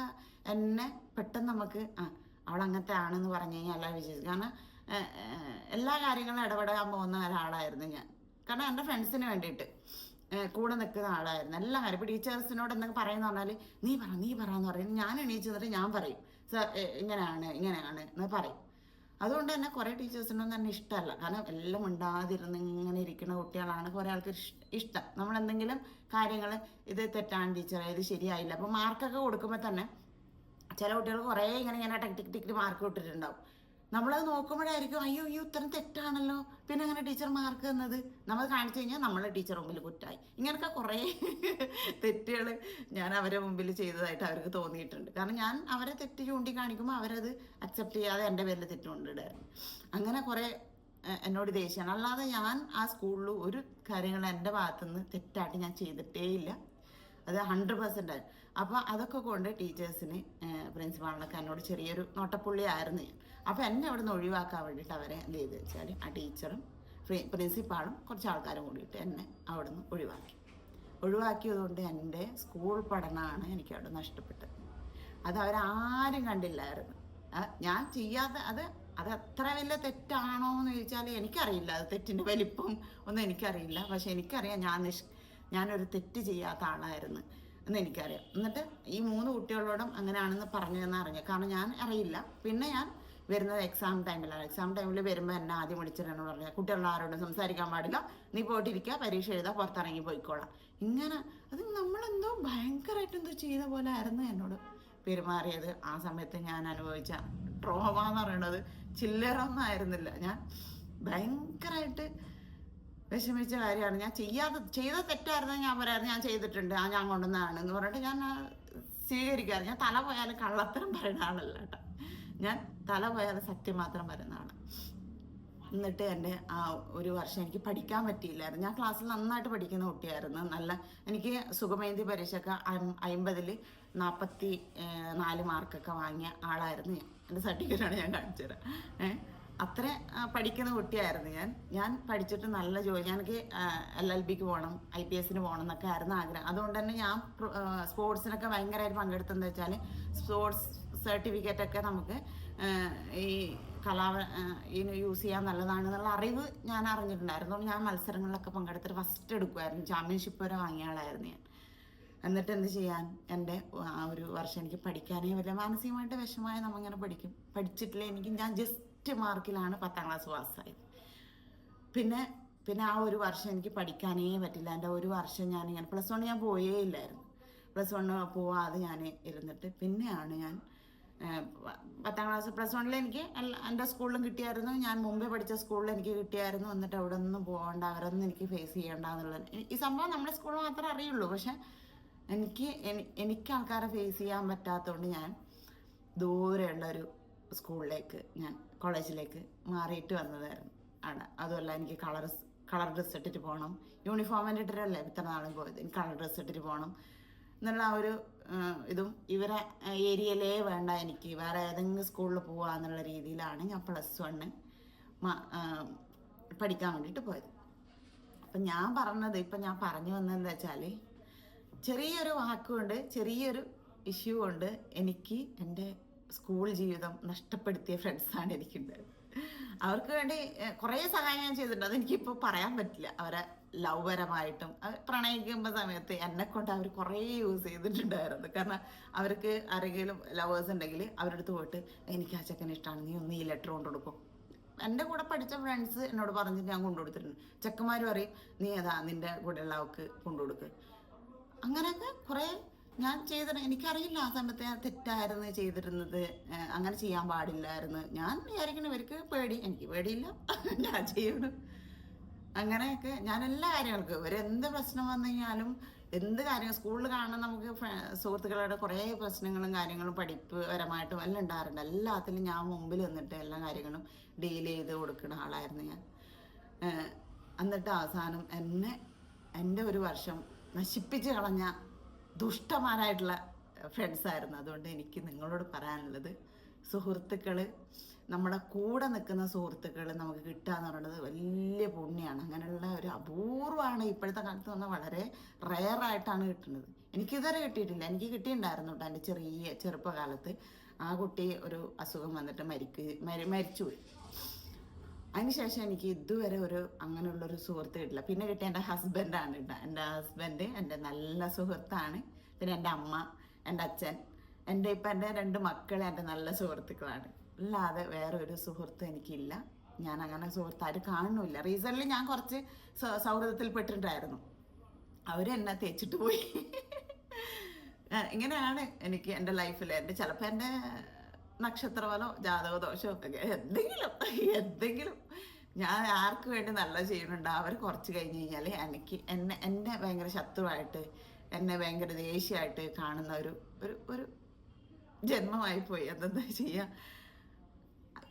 എന്നെ പെട്ടെന്ന് നമുക്ക് ആ അവൾ അങ്ങനത്തെ ആണെന്ന് പറഞ്ഞു കഴിഞ്ഞാൽ എല്ലാവരും വിശ്വസിക്കും. കാരണം എല്ലാ കാര്യങ്ങളും ഇടപെടാൻ പോകുന്ന ഒരാളായിരുന്നു ഞാൻ. കാരണം എന്റെ ഫ്രണ്ട്സിന് വേണ്ടിയിട്ട് കൂടെ നിൽക്കുന്ന ആളായിരുന്നു. എല്ലാ കാര്യം. ഇപ്പോൾ ടീച്ചേഴ്സിനോട് എന്തെങ്കിലും പറയുന്ന പറഞ്ഞാൽ നീ പറ നീ പറ എന്ന് പറയും. ഞാൻ എണീച്ച് ഞാൻ പറയും. സർ ഇങ്ങനെയാണ് ഇങ്ങനെയാണ് എന്ന് പറയും. അതുകൊണ്ട് തന്നെ കുറേ ടീച്ചേഴ്സിനൊന്നും തന്നെ ഇഷ്ടമല്ല. കാരണം എല്ലാം ഉണ്ടാതിരുന്ന് ഇങ്ങനെ ഇരിക്കുന്ന കുട്ടികളാണ് കുറേ ആൾക്ക് ഇഷ്- ഇഷ്ടം. നമ്മൾ എന്തെങ്കിലും കാര്യങ്ങൾ ഇത് തെറ്റാണ് ടീച്ചറെ ഇത് ശരിയായില്ല. അപ്പോൾ മാർക്കൊക്കെ കൊടുക്കുമ്പോൾ തന്നെ ചില കുട്ടികൾ കുറേ ഇങ്ങനെ ഇങ്ങനെ ടെക് ടിക് ടിക് മാർക്ക് വിട്ടിട്ടുണ്ടാവും നമ്മളത് നോക്കുമ്പോഴായിരിക്കും അയ്യോ ഈ ഉത്തരം തെറ്റാണല്ലോ. പിന്നെ അങ്ങനെ ടീച്ചർ മാർക്ക് തന്നത്? നമ്മൾ കാണിച്ചു കഴിഞ്ഞാൽ നമ്മളെ ടീച്ചർ മുമ്പിൽ കുറ്റായി. ഇങ്ങനത്തെ കുറേ തെറ്റുകൾ ഞാൻ അവരെ മുമ്പിൽ ചെയ്തതായിട്ട് അവർക്ക് തോന്നിയിട്ടുണ്ട്. കാരണം ഞാൻ അവരെ തെറ്റ് ചൂണ്ടിക്കാണിക്കുമ്പോൾ അവരത് അക്സെപ്റ്റ് ചെയ്യാതെ എന്റെ പേരിൽ തെറ്റുകൊണ്ടിടായിരുന്നു അങ്ങനെ കുറേ എന്നോട് ദേഷ്യമാണ് അല്ലാതെ ഞാൻ ആ സ്കൂളിൽ ഒരു കാര്യങ്ങൾ എന്റെ ഭാഗത്തുനിന്ന് തെറ്റായിട്ട് ഞാൻ ചെയ്തിട്ടേ ഇല്ല അത് ഹൺഡ്രഡ് പെർസെന്റ് ആയി. അപ്പോൾ അതൊക്കെ കൊണ്ട് ടീച്ചേഴ്സിന് പ്രിൻസിപ്പാളിനൊക്കെ എന്നോട് ചെറിയൊരു നോട്ടപ്പുള്ളി ആയിരുന്നു ഞാൻ. അപ്പോൾ എന്നെ അവിടെ നിന്ന് ഒഴിവാക്കാൻ വേണ്ടിയിട്ട് അവരെ എന്ത് ചെയ്ത് വെച്ചാൽ ആ ടീച്ചറും പ്രിൻസിപ്പാളും കുറച്ച് ആൾക്കാരും കൂടിയിട്ട് എന്നെ അവിടെ നിന്ന് ഒഴിവാക്കി. ഒഴിവാക്കിയതുകൊണ്ട് എന്റെ സ്കൂൾ പഠനമാണ് എനിക്ക് അവിടെ നഷ്ടപ്പെട്ടത്. അത് അവരാരും കണ്ടില്ലായിരുന്നു. ഞാൻ ചെയ്യാതെ അത് അത് അത്ര വലിയ തെറ്റാണോ എന്ന് ചോദിച്ചാൽ എനിക്കറിയില്ല. അത് തെറ്റിന്റെ വലിപ്പം ഒന്നും എനിക്കറിയില്ല. പക്ഷെ എനിക്കറിയാം ഞാൻ നിഷ് ഞാനൊരു തെറ്റ് ചെയ്യാത്ത ആളായിരുന്നു എന്ന് എനിക്കറിയാം. എന്നിട്ട് ഈ മൂന്ന് കുട്ടികളോടും അങ്ങനെയാണെന്ന് പറഞ്ഞതെന്ന് അറിഞ്ഞു. കാരണം ഞാൻ അറിയില്ല. പിന്നെ ഞാൻ വരുന്നത് എക്സാം ടൈമിലാണ് എക്സാം ടൈമിൽ വരുമ്പോൾ എന്നെ ആദ്യം വിളിച്ചിട്ടാണ് പറഞ്ഞത്. കുട്ടികളുടെ ആരോടും സംസാരിക്കാൻ പാടില്ല. നീ പോയിട്ടിരിക്കുക പരീക്ഷ എഴുതാ പുറത്തിറങ്ങി പോയിക്കോളാം. ഇങ്ങനെ അത് നമ്മളെന്തോ ഭയങ്കരമായിട്ട് എന്തോ ചെയ്ത പോലെ ആയിരുന്നു എന്നോട് പെരുമാറിയത്. ആ സമയത്ത് ഞാൻ അനുഭവിച്ച ട്രോമ എന്ന് പറയുന്നത് ചില്ലറൊന്നും ആയിരുന്നില്ല. ഞാൻ ഭയങ്കരമായിട്ട് വിഷമിച്ച കാര്യമാണ്. ഞാൻ ചെയ്യാതെ ചെയ്ത തെറ്റായിരുന്നു ഞാൻ പറയാറ്. ഞാൻ ചെയ്തിട്ടുണ്ട്. ആ ഞാൻ കൊണ്ടുവന്നതാണ് എന്ന് പറഞ്ഞിട്ട് ഞാൻ സ്വീകരിക്കാറ്. ഞാൻ തല പോയാലും കള്ളത്തരം പറയുന്ന ആളല്ല കേട്ടോ. ഞാൻ തല പോയാലും സത്യം മാത്രം പറയുന്ന ആളാണ് എന്നിട്ട് എന്റെ ആ ഒരു വർഷം എനിക്ക് പഠിക്കാൻ പറ്റിയില്ലായിരുന്നു. ഞാൻ ക്ലാസ്സിൽ നന്നായിട്ട് പഠിക്കുന്ന കുട്ടിയായിരുന്നു. നല്ല എനിക്ക് സുഖമേന്തി പരീക്ഷയൊക്കെ അമ്പതിൽ നാൽപ്പത്തി നാല് മാർക്കൊക്കെ വാങ്ങിയ ആളായിരുന്നു ഞാൻ. എന്റെ സർട്ടിഫിക്കറ്റാണ് ഞാൻ കാണിച്ചു തരാം ഏഹ് അത്ര പഠിക്കുന്ന കുട്ടിയായിരുന്നു ഞാൻ. ഞാൻ പഠിച്ചിട്ട് നല്ല ജോലി എനിക്ക് എൽ എൽ ബിക്ക് പോകണം ഐ പി എസിന് പോകണം എന്നൊക്കെ ആയിരുന്നു ആഗ്രഹം. അതുകൊണ്ട് തന്നെ ഞാൻ സ്പോർട്സിനൊക്കെ ഭയങ്കരമായിട്ട് പങ്കെടുത്തെന്ന് വെച്ചാൽ സ്പോർട്സ് സർട്ടിഫിക്കറ്റ് ഒക്കെ നമുക്ക് ഈ കലാ ആ, ഇതിന് യൂസ് ചെയ്യാൻ നല്ലതാണെന്നുള്ള അറിവ് ഞാൻ അറിഞ്ഞിട്ടുണ്ടായിരുന്നു. ഞാൻ മത്സരങ്ങളിലൊക്കെ പങ്കെടുത്തിട്ട് ഫസ്റ്റ് എടുക്കുമായിരുന്നു ചാമ്പ്യൻഷിപ്പ് വരെ വാങ്ങിയ ആളായിരുന്നു ഞാൻ. എന്നിട്ട് എന്ത് ചെയ്യാൻ? എന്റെ ആ ഒരു വർഷം എനിക്ക് പഠിക്കാനേ വല്ല മാനസികമായിട്ട് വിഷമായ നമ്മങ്ങനെ പഠിക്കും പഠിച്ചിട്ടില്ല എനിക്ക്. ഞാൻ ജസ്റ്റ് മാർക്കിലാണ് പത്താം ക്ലാസ് പാസ്സായത്. പിന്നെ പിന്നെ ആ ഒരു വർഷം എനിക്ക് പഠിക്കാനേ പറ്റില്ല. എന്റെ ഒരു വർഷം ഞാൻ ഇങ്ങനെ പ്ലസ് വൺ ഞാൻ പോയേ ഇല്ലായിരുന്നു. പ്ലസ് വണ് പോവാതെ ഞാൻ ഇരുന്നിട്ട് പിന്നെയാണ് ഞാൻ പത്താം ക്ലാസ് പ്ലസ് വണ്ണിൽ എനിക്ക് എന്റെ സ്കൂളിലും കിട്ടിയായിരുന്നു. ഞാൻ മുമ്പേ പഠിച്ച സ്കൂളിൽ എനിക്ക് കിട്ടിയായിരുന്നു. എന്നിട്ട് അവിടെ ഒന്നും പോകണ്ട അവരൊന്നും എനിക്ക് ഫേസ് ചെയ്യേണ്ട എന്നുള്ളത്. ഈ- ഈ സംഭവം നമ്മുടെ സ്കൂളിൽ മാത്രമേ അറിയുള്ളൂ. പക്ഷെ എനിക്ക് എനിക്ക് ആൾക്കാരെ ഫേസ് ചെയ്യാൻ പറ്റാത്തതുകൊണ്ട് ഞാൻ ദൂരെയുള്ള ഒരു സ്കൂളിലേക്ക് ഞാൻ കോളേജിലേക്ക് മാറിയിട്ട് വന്നതായിരുന്നു. ആണ്. അതുമല്ല എനിക്ക് കളർ കളർ ഡ്രസ്സ് ഇട്ടിട്ട് പോകണം. യൂണിഫോം ഇട്ടിട്ടല്ലേ ഇത്ര നാളും പോയത്. എനിക്ക് കളർ ഡ്രസ്സ് ഇട്ടിട്ട് പോകണം. എന്നുള്ള ആ ഒരു ഇതും ഇവരെ ഏരിയയിലേ വേണ്ട എനിക്ക്. വേറെ ഏതെങ്കിലും സ്കൂളിൽ പോവുക എന്നുള്ള രീതിയിലാണ് ഞാൻ പ്ലസ് വണ്ണ് പഠിക്കാൻ വേണ്ടിയിട്ട് പോയത്. അപ്പം ഞാൻ പറഞ്ഞത് ഇപ്പം ഞാൻ പറഞ്ഞു വന്നതെന്ന് വെച്ചാൽ ചെറിയൊരു വാക്കുകൊണ്ട് ചെറിയൊരു ഇഷ്യൂ കൊണ്ട് എനിക്ക് എന്റെ സ്കൂൾ ജീവിതം നഷ്ടപ്പെടുത്തിയ ഫ്രണ്ട്സാണ് എനിക്കുണ്ടായത്. അവർക്ക് വേണ്ടി കുറേ സഹായം ഞാൻ ചെയ്തിട്ടുണ്ട്. അതെനിക്കിപ്പോൾ പറയാൻ പറ്റില്ല. അവരെ ലവ് പരമായിട്ടും അത് പ്രണയിക്കുമ്പോൾ സമയത്ത് എന്നെ കൊണ്ട് അവർ കുറേ യൂസ് ചെയ്തിട്ടുണ്ടായിരുന്നു. കാരണം അവർക്ക് ആരെങ്കിലും ലവേഴ്സ് ഉണ്ടെങ്കിൽ അവരുടെ അടുത്ത് പോയിട്ട് എനിക്ക് ആ ചെക്കൻ ഇഷ്ടമാണ് നീ ഒന്ന് ഈ ലെറ്റർ കൊണ്ട് കൊടുക്കും. എന്റെ കൂടെ പഠിച്ച ഫ്രണ്ട്സ് എന്നോട് പറഞ്ഞിട്ട് ഞാൻ കൊണ്ടുകൊടുത്തിട്ടുണ്ട് ചെക്കന്മാർ പറയും നീ അതാ നിന്റെ കൂടെയുള്ള അവൾക്ക് കൊണ്ടുകൊടുക്ക് അങ്ങനെയൊക്കെ കുറേ ഞാൻ ചെയ്തിട്ട് എനിക്കറിയില്ല ആ സമയത്ത് ഞാൻ തെറ്റായിരുന്നു ചെയ്തിരുന്നത്. അങ്ങനെ ചെയ്യാൻ പാടില്ലായിരുന്നു. ഞാൻ വിചാരിക്കണം ഇവർക്ക് പേടി. എനിക്ക് പേടിയില്ല. ഞാൻ ചെയ്യണം അങ്ങനെയൊക്കെ ഞാൻ എല്ലാ കാര്യങ്ങൾക്കും ഒരു എന്ത് പ്രശ്നം വന്നു കഴിഞ്ഞാലും എന്ത് കാര്യം സ്കൂളിൽ കാണുന്ന നമുക്ക് സുഹൃത്തുക്കളുടെ കുറേ പ്രശ്നങ്ങളും കാര്യങ്ങളും പഠിപ്പ് പരമായിട്ടും എല്ലാം ഉണ്ടാകാറുണ്ട് എല്ലാത്തിലും ഞാൻ മുമ്പിൽ നിന്നിട്ട് എല്ലാ കാര്യങ്ങളും ഡീൽ ചെയ്ത് കൊടുക്കുന്ന ആളായിരുന്നു ഞാൻ. എന്നിട്ട് അവസാനം എന്നെ എന്റെ ഒരു വർഷം നശിപ്പിച്ച് കളഞ്ഞ ദുഷ്ടന്മാരായിട്ടുള്ള ഫ്രണ്ട്സ് ആയിരുന്നു. അതുകൊണ്ട് എനിക്ക് നിങ്ങളോട് പറയാനുള്ളത് സുഹൃത്തുക്കൾ നമ്മുടെ കൂടെ നിൽക്കുന്ന സുഹൃത്തുക്കൾ നമുക്ക് കിട്ടുക എന്ന് പറയുന്നത് വലിയ പുണ്യമാണ് അങ്ങനെയുള്ള ഒരു അപൂർവമാണ് ഇപ്പോഴത്തെ കാലത്ത് പറഞ്ഞാൽ വളരെ റെയറായിട്ടാണ് കിട്ടുന്നത്. എനിക്കിതുവരെ കിട്ടിയിട്ടില്ല. എനിക്ക് കിട്ടിയിട്ടുണ്ടായിരുന്നു കേട്ടോ എന്റെ ചെറിയ ചെറുപ്പകാലത്ത്. ആ കുട്ടി ഒരു അസുഖം വന്നിട്ട് മരിക്ക് മരി മരിച്ചുപോയി. അതിനുശേഷം എനിക്ക് ഇതുവരെ ഒരു അങ്ങനെയുള്ളൊരു സുഹൃത്ത് കിട്ടില്ല. പിന്നെ കിട്ടിയ എന്റെ ഹസ്ബൻഡാണ് കേട്ടോ. എന്റെ ഹസ്ബൻഡ് എന്റെ നല്ല സുഹൃത്താണ്. പിന്നെ എന്റെ അമ്മ എന്റെ അച്ഛൻ എന്റെ ഇപ്പം എന്റെ രണ്ട് മക്കൾ എന്റെ നല്ല സുഹൃത്തുക്കളാണ്. അല്ലാതെ വേറെ ഒരു സുഹൃത്ത് എനിക്കില്ല. ഞാൻ അങ്ങനെ സുഹൃത്ത് ആര് കാണുന്നില്ല റീസെന്റ്ലി ഞാൻ കുറച്ച് സൗഹൃദത്തിൽ പെട്ടിട്ടുണ്ടായിരുന്നു അവരെന്നെ തേച്ചിട്ട് പോയി. ഇങ്ങനെയാണ് എനിക്ക് എന്റെ ലൈഫിൽ എന്റെ ചിലപ്പോൾ എന്റെ നക്ഷത്രഫലോ ജാതക ദോഷമോ ഒക്കെ എന്തെങ്കിലും എന്തെങ്കിലും ഞാൻ ആർക്ക് വേണ്ടി നല്ല ചെയ്യുന്നുണ്ട് അവർ കുറച്ച് കഴിഞ്ഞ് കഴിഞ്ഞാൽ എനിക്ക് എന്നെ എന്നെ ഭയങ്കര ശത്രുവായിട്ട് എന്നെ ഭയങ്കര ദേഷ്യമായിട്ട് കാണുന്ന ഒരു ഒരു ഒരു ജന്മമായി പോയി. എന്തെന്താ ചെയ്യുക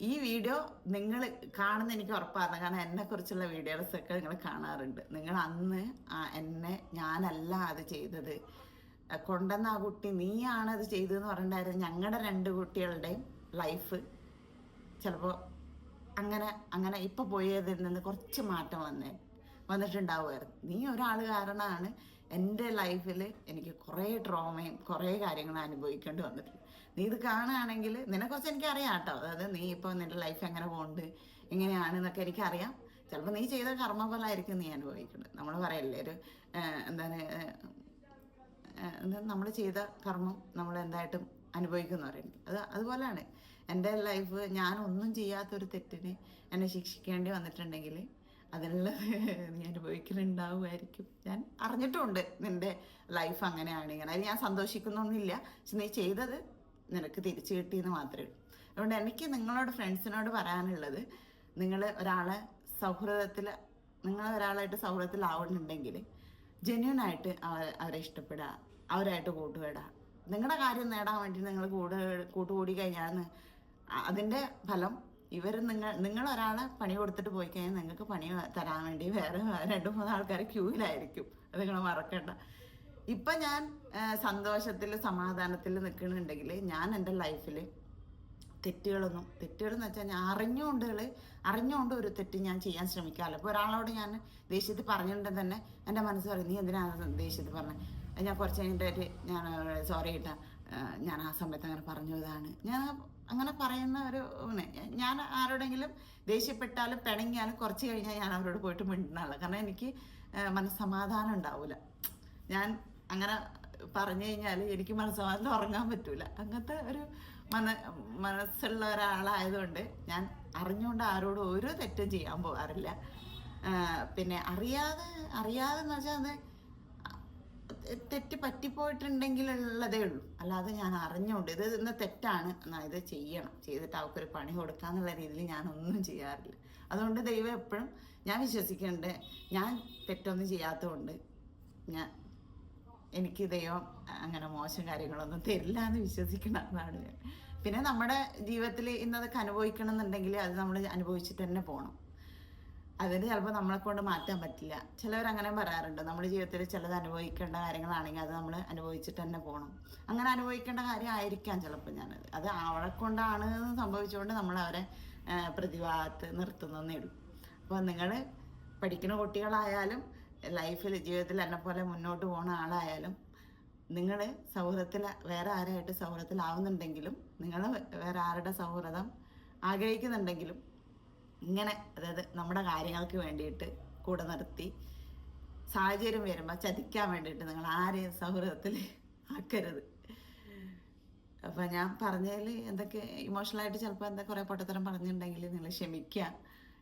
ഈ വീഡിയോ നിങ്ങൾ കാണുന്ന എനിക്ക് ഉറപ്പാണ്. കാരണം എന്നെ കുറിച്ചുള്ള വീഡിയോസ് ഒക്കെ നിങ്ങൾ കാണാറുണ്ട്. നിങ്ങൾ അന്ന് എന്നെ ഞാനല്ല അത് ചെയ്തത്. കൊണ്ടുവന്ന ആ കുട്ടി നീയാണ് അത് ചെയ്തതെന്ന് പറഞ്ഞിട്ടുണ്ടായിരുന്നു ഞങ്ങളുടെ രണ്ട് കുട്ടികളുടെയും ലൈഫ് ചിലപ്പോൾ അങ്ങനെ അങ്ങനെ ഇപ്പൊ പോയതിൽ നിന്ന് കുറച്ച് മാറ്റം വന്നേ വന്നിട്ടുണ്ടാവുമായിരുന്നു. നീ ഒരാൾ കാരണമാണ് എന്റെ ലൈഫിൽ എനിക്ക് കുറേ ട്രോമയും കുറേ കാര്യങ്ങളും അനുഭവിക്കേണ്ടി വന്നിട്ടുണ്ട്. നീ ഇത് കാണുകയാണെങ്കിൽ നിന്നെക്കുറിച്ച് എനിക്കറിയാം കേട്ടോ. അതായത് നീ ഇപ്പോൾ നിന്റെ ലൈഫ് എങ്ങനെ പോകുന്നുണ്ട് എങ്ങനെയാണെന്നൊക്കെ എനിക്കറിയാം. ചിലപ്പോൾ നീ ചെയ്ത കർമ്മഫലമായിരിക്കും നീ അനുഭവിക്കുന്നത്. നമ്മൾ പറയല്ലേ ഒരു എന്താണ് നമ്മൾ ചെയ്ത കർമ്മം നമ്മൾ എന്തായിട്ടും അനുഭവിക്കുന്നു പറയുന്നത്. അത് അതുപോലെയാണ് എന്റെ ലൈഫ് ഞാൻ ഒന്നും ചെയ്യാത്തൊരു തെറ്റിന് എന്നെ ശിക്ഷിക്കേണ്ടി വന്നിട്ടുണ്ടെങ്കിൽ അതിനുള്ള നീ അനുഭവിക്കുന്നുണ്ടാവുമായിരിക്കും ഞാൻ അറിഞ്ഞിട്ടുമുണ്ട് നിന്റെ ലൈഫ് അങ്ങനെയാണ് ഇങ്ങനെ. ഞാൻ സന്തോഷിക്കുന്നൊന്നുമില്ല. പക്ഷെ നീ ചെയ്തത് നിനക്ക് തിരിച്ചു കിട്ടിയെന്ന് മാത്രമേ ഉള്ളൂ. അതുകൊണ്ട് എനിക്ക് നിങ്ങളോട് ഫ്രണ്ട്സിനോട് പറയാനുള്ളത് നിങ്ങൾ ഒരാളെ സൗഹൃദത്തിൽ നിങ്ങൾ ഒരാളായിട്ട് സൗഹൃദത്തിലാവുന്നുണ്ടെങ്കിൽ ജെന്യൂനായിട്ട് അവ- അവരെ ഇഷ്ടപ്പെടുക. അവരായിട്ട് കൂട്ടുകേടാ. നിങ്ങളുടെ കാര്യം നേടാൻ വേണ്ടി നിങ്ങൾ കൂട് കൂട്ടുകൂടി കഴിഞ്ഞാൽ അതിന്റെ ഫലം ഇവർ നിങ്ങൾ ഒരാളെ പണി കൊടുത്തിട്ട് പോയി കഴിഞ്ഞാൽ നിങ്ങൾക്ക് പണി തരാൻ വേണ്ടി വേറെ രണ്ട് മൂന്ന് ആൾക്കാർ ക്യൂവിലായിരിക്കും. അത് നിങ്ങൾ മറക്കണ്ട. ഇപ്പം ഞാൻ സന്തോഷത്തിൽ സമാധാനത്തിൽ നിൽക്കുന്നുണ്ടെങ്കിൽ ഞാൻ എന്റെ ലൈഫിൽ തെറ്റുകളൊന്നും തെറ്റുകളെന്ന് വെച്ചാൽ ഞാൻ അറിഞ്ഞുകൊണ്ടുകൾ അറിഞ്ഞുകൊണ്ട് ഒരു തെറ്റ് ഞാൻ ചെയ്യാൻ ശ്രമിക്കാമല്ലോ ഇപ്പോൾ ഒരാളോട് ഞാൻ ദേഷ്യത്തിൽ പറഞ്ഞിട്ടുണ്ടെങ്കിൽ തന്നെ എന്റെ മനസ്സ് പറയും നീ എന്തിനാണ് ദേഷ്യത്തിൽ പറഞ്ഞത് ഞാൻ കുറച്ച് കഴിഞ്ഞിട്ട് ഞാൻ സോറി കേട്ടാ ഞാൻ ആ സമയത്ത് അങ്ങനെ പറഞ്ഞു ഇതാണ്. ഞാൻ അങ്ങനെ പറയുന്ന ഒരു ഞാൻ ആരോടെങ്കിലും ദേഷ്യപ്പെട്ടാലും പിണങ്ങിയാലും കുറച്ച് കഴിഞ്ഞാൽ ഞാൻ അവരോട് പോയിട്ട് മിണ്ടുന്നതാണ് കാരണം എനിക്ക് മനസ്സമാധാനം ഉണ്ടാവില്ല ഞാൻ അങ്ങനെ പറഞ്ഞു കഴിഞ്ഞാൽ എനിക്ക് മനസ്സമാധാനം ഉറങ്ങാൻ പറ്റൂല. അങ്ങനത്തെ ഒരു മന മനസ്സുള്ള ഒരാളായതുകൊണ്ട് ഞാൻ അറിഞ്ഞുകൊണ്ട് ആരോടും ഒരു തെറ്റും ചെയ്യാൻ പോകാറില്ല. പിന്നെ അറിയാതെ അറിയാതെ എന്ന് വെച്ചാൽ അത് തെറ്റ് പറ്റിപ്പോയിട്ടുണ്ടെങ്കിലുള്ളതേ ഉള്ളൂ. അല്ലാതെ ഞാൻ അറിഞ്ഞുകൊണ്ട് ഇത് ഇന്ന് തെറ്റാണ്. എന്നാൽ ഇത് ചെയ്യണം. ചെയ്തിട്ട് അവർക്കൊരു പണി കൊടുക്കാന്നുള്ള രീതിയിൽ ഞാൻ ഒന്നും ചെയ്യാറില്ല. അതുകൊണ്ട് ദൈവം എപ്പോഴും ഞാൻ വിശ്വസിക്കേണ്ട. ഞാൻ തെറ്റൊന്നും ചെയ്യാത്തതുകൊണ്ട് ഞാൻ എനിക്ക് ദൈവം അങ്ങനെ മോശം കാര്യങ്ങളൊന്നും തരില്ല എന്ന് വിശ്വസിക്കണം എന്നാണ് ഞാൻ. പിന്നെ നമ്മുടെ ജീവിതത്തിൽ ഇന്നതൊക്കെ അനുഭവിക്കണം എന്നുണ്ടെങ്കിൽ അത് നമ്മൾ അനുഭവിച്ചിട്ട് തന്നെ പോകണം അതിന് ചിലപ്പോൾ നമ്മളെ കൊണ്ട് മാറ്റാൻ പറ്റില്ല. ചിലവർ അങ്ങനെ പറയാറുണ്ട്. നമ്മുടെ ജീവിതത്തിൽ ചിലത് അനുഭവിക്കേണ്ട കാര്യങ്ങളാണെങ്കിൽ അത് നമ്മൾ അനുഭവിച്ചിട്ട് തന്നെ പോകണം അങ്ങനെ അനുഭവിക്കേണ്ട കാര്യം ആയിരിക്കാം ചിലപ്പോൾ ഞാനത്. അത് അവളെ കൊണ്ടാണ് സംഭവിച്ചുകൊണ്ട് നമ്മൾ അവരെ പ്രതിഭാഗത്ത് നിർത്തുന്നതേ ഉള്ളൂ. അപ്പോൾ നിങ്ങൾ പഠിക്കുന്ന കുട്ടികളായാലും ലൈഫിൽ ജീവിതത്തിൽ എന്നെ പോലെ മുന്നോട്ട് പോകുന്ന ആളായാലും നിങ്ങൾ സൗഹൃദത്തിൽ വേറെ ആരായിട്ട് സൗഹൃദത്തിലാവുന്നുണ്ടെങ്കിലും നിങ്ങൾ വേറെ ആരുടെ സൗഹൃദം ആഗ്രഹിക്കുന്നുണ്ടെങ്കിലും ഇങ്ങനെ അതായത് നമ്മുടെ കാര്യങ്ങൾക്ക് വേണ്ടിയിട്ട് കൂടെ നിർത്തി സാഹചര്യം വരുമ്പോൾ ചതിക്കാൻ വേണ്ടിയിട്ട് നിങ്ങൾ ആരെയും സൗഹൃദത്തിൽ ആക്കരുത്. അപ്പം ഞാൻ പറഞ്ഞതിൽ എന്തൊക്കെ ഇമോഷണൽ ആയിട്ട് ചിലപ്പോൾ എന്താ കുറേ പൊട്ടത്തരം പറഞ്ഞിട്ടുണ്ടെങ്കിൽ നിങ്ങൾ ക്ഷമിക്കുക.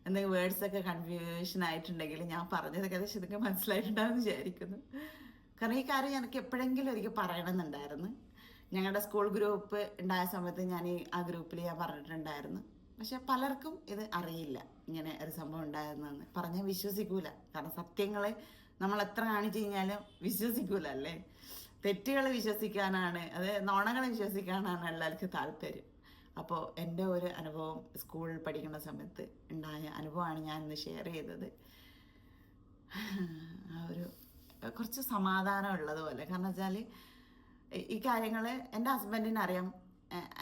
എന്തെങ്കിലും വേർഡ്സൊക്കെ കൺഫ്യൂഷൻ ആയിട്ടുണ്ടെങ്കിൽ ഞാൻ പറഞ്ഞതൊക്കെ അതെ ശരിക്കും മനസ്സിലായിട്ടുണ്ടാവും വിചാരിക്കുന്നു. കാരണം ഈ കാര്യം എനിക്ക് എപ്പോഴെങ്കിലും ഒരിക്കൽ പറയണമെന്നുണ്ടായിരുന്നു. ഞങ്ങളുടെ സ്കൂൾ ഗ്രൂപ്പ് ഉണ്ടായ സമയത്ത് ഞാൻ ഈ ആ ഗ്രൂപ്പിൽ ഞാൻ പറഞ്ഞിട്ടുണ്ടായിരുന്നു. പക്ഷെ പലർക്കും ഇത് അറിയില്ല ഇങ്ങനെ ഒരു സംഭവം ഉണ്ടായിരുന്നെന്ന് പറഞ്ഞാൽ വിശ്വസിക്കൂല. കാരണം സത്യങ്ങളെ നമ്മൾ എത്ര കാണിച്ചു കഴിഞ്ഞാലും വിശ്വസിക്കൂല അല്ലേ? തെറ്റുകൾ വിശ്വസിക്കാനാണ് അത് നോണകൾ വിശ്വസിക്കാനാണ് എല്ലാവർക്കും താല്പര്യം. അപ്പോൾ എന്റെ ഒരു അനുഭവം സ്കൂളിൽ പഠിക്കുന്ന സമയത്ത് ഉണ്ടായ അനുഭവമാണ് ഞാൻ ഇന്ന് ഷെയർ ചെയ്തത്. ആ ഒരു കുറച്ച് സമാധാനം ഉള്ളതുപോലെ കാരണം വെച്ചാൽ ഈ കാര്യങ്ങൾ എന്റെ ഹസ്ബൻഡിനറിയാം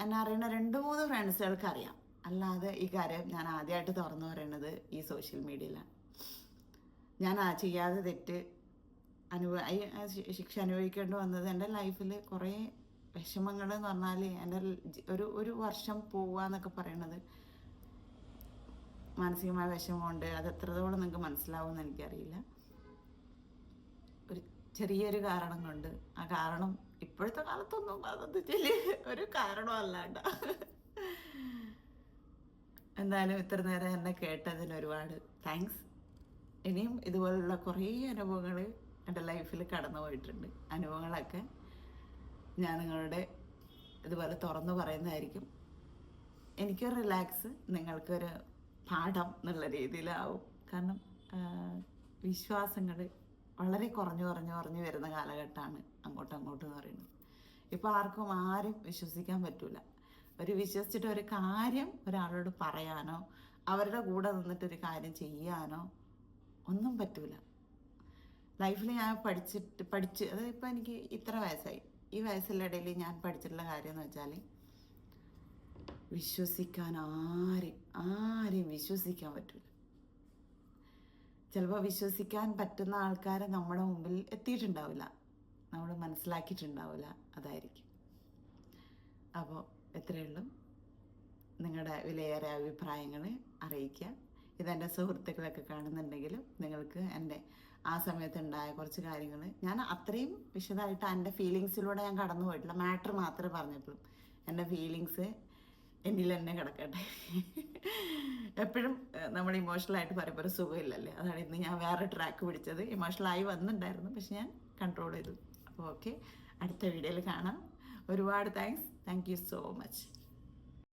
എന്നെ അറിയുന്ന രണ്ട് മൂന്ന് ഫ്രണ്ട്സുകൾക്ക് അറിയാം. അല്ലാതെ ഈ കാര്യം ഞാൻ ആദ്യമായിട്ട് തുറന്നു പറയണത് ഈ സോഷ്യൽ മീഡിയയിലാണ് ഞാൻ ആ ചെയ്യാതെ തെറ്റ് അനുഭവ ശിക്ഷ അനുഭവിക്കേണ്ടി വന്നത് എന്റെ ലൈഫിൽ കുറേ വിഷമങ്ങൾ എന്ന് പറഞ്ഞാൽ എന്റെ ഒരു ഒരു വർഷം പോവുക എന്നൊക്കെ പറയണത് മാനസികമായ വിഷമമുണ്ട്. അത് എത്രത്തോളം നിങ്ങൾക്ക് മനസ്സിലാവുമെന്ന് എനിക്കറിയില്ല. ഒരു ചെറിയൊരു കാരണം കൊണ്ട്. ആ കാരണം ഇപ്പോഴത്തെ കാലത്തൊന്നും അതൊന്നും ചെറിയ ഒരു കാരണമല്ലാണ്ട. എന്തായാലും ഇത്ര നേരം എന്നെ കേട്ടതിന് ഒരുപാട് താങ്ക്സ് ഇനിയും ഇതുപോലുള്ള കുറേ അനുഭവങ്ങൾ എന്റെ ലൈഫിൽ കടന്നു പോയിട്ടുണ്ട്. അനുഭവങ്ങളൊക്കെ ഞാൻ നിങ്ങളുടെ ഇതുപോലെ തുറന്നു പറയുന്നതായിരിക്കും. എനിക്കൊരു റിലാക്സ് നിങ്ങൾക്കൊരു പാഠം എന്നുള്ള രീതിയിലാവും. കാരണം വിശ്വാസങ്ങൾ വളരെ കുറഞ്ഞു കുറഞ്ഞു കുറഞ്ഞു വരുന്ന കാലഘട്ടമാണ് അങ്ങോട്ടും അങ്ങോട്ടും എന്ന് പറയുന്നത്. ഇപ്പോൾ ആർക്കും ആരും വിശ്വസിക്കാൻ പറ്റൂല. ഒരു വിശ്വസിച്ചിട്ട് ഒരു കാര്യം ഒരാളോട് പറയാനോ അവരുടെ കൂടെ നിന്നിട്ട് ഒരു കാര്യം ചെയ്യാനോ ഒന്നും പറ്റൂല. ലൈഫിൽ ഞാൻ പഠിച്ചിട്ട് പഠിച്ച് അതായത് ഇപ്പോൾ എനിക്ക് ഇത്ര വയസ്സായി. ഈ വയസ്സുള്ള ഇടയിൽ ഞാൻ പഠിച്ചിട്ടുള്ള കാര്യം എന്ന് വെച്ചാൽ വിശ്വസിക്കാൻ ആരെയും ആരെയും വിശ്വസിക്കാൻ പറ്റില്ല ചിലപ്പോൾ വിശ്വസിക്കാൻ പറ്റുന്ന ആൾക്കാരെ നമ്മുടെ മുമ്പിൽ എത്തിയിട്ടുണ്ടാവില്ല. നമ്മൾ മനസ്സിലാക്കിയിട്ടുണ്ടാവില്ല. അതായിരിക്കും. അപ്പോൾ ഉള്ളൂ നിങ്ങളുടെ വിലയേറെ അഭിപ്രായങ്ങൾ അറിയിക്കുക. ഇതെന്റെ സുഹൃത്തുക്കളൊക്കെ കാണുന്നുണ്ടെങ്കിലും നിങ്ങൾക്ക് എന്റെ ആ സമയത്തുണ്ടായ കുറച്ച് കാര്യങ്ങൾ ഞാൻ അത്രയും വിശദമായിട്ട് എന്റെ ഫീലിങ്സിലൂടെ ഞാൻ കടന്നു പോയിട്ടില്ല. മാറ്റർ മാത്രമേ പറഞ്ഞിട്ടുള്ളൂ. എന്റെ ഫീലിങ്സ് എന്നിൽ തന്നെ കിടക്കട്ടെ. എപ്പോഴും നമ്മൾ ഇമോഷണലായിട്ട് പറയുമ്പോൾ സുഖമില്ലല്ലേ? അതാണ് ഇന്ന് ഞാൻ വേറെ ട്രാക്ക് പിടിച്ചത്. ഇമോഷണലായി വന്നിട്ടുണ്ടായിരുന്നു പക്ഷെ ഞാൻ കൺട്രോൾ ചെയ്തു. അപ്പോൾ ഓക്കെ അടുത്ത വീഡിയോയിൽ കാണാം. ഒരുപാട് thanks thank you so much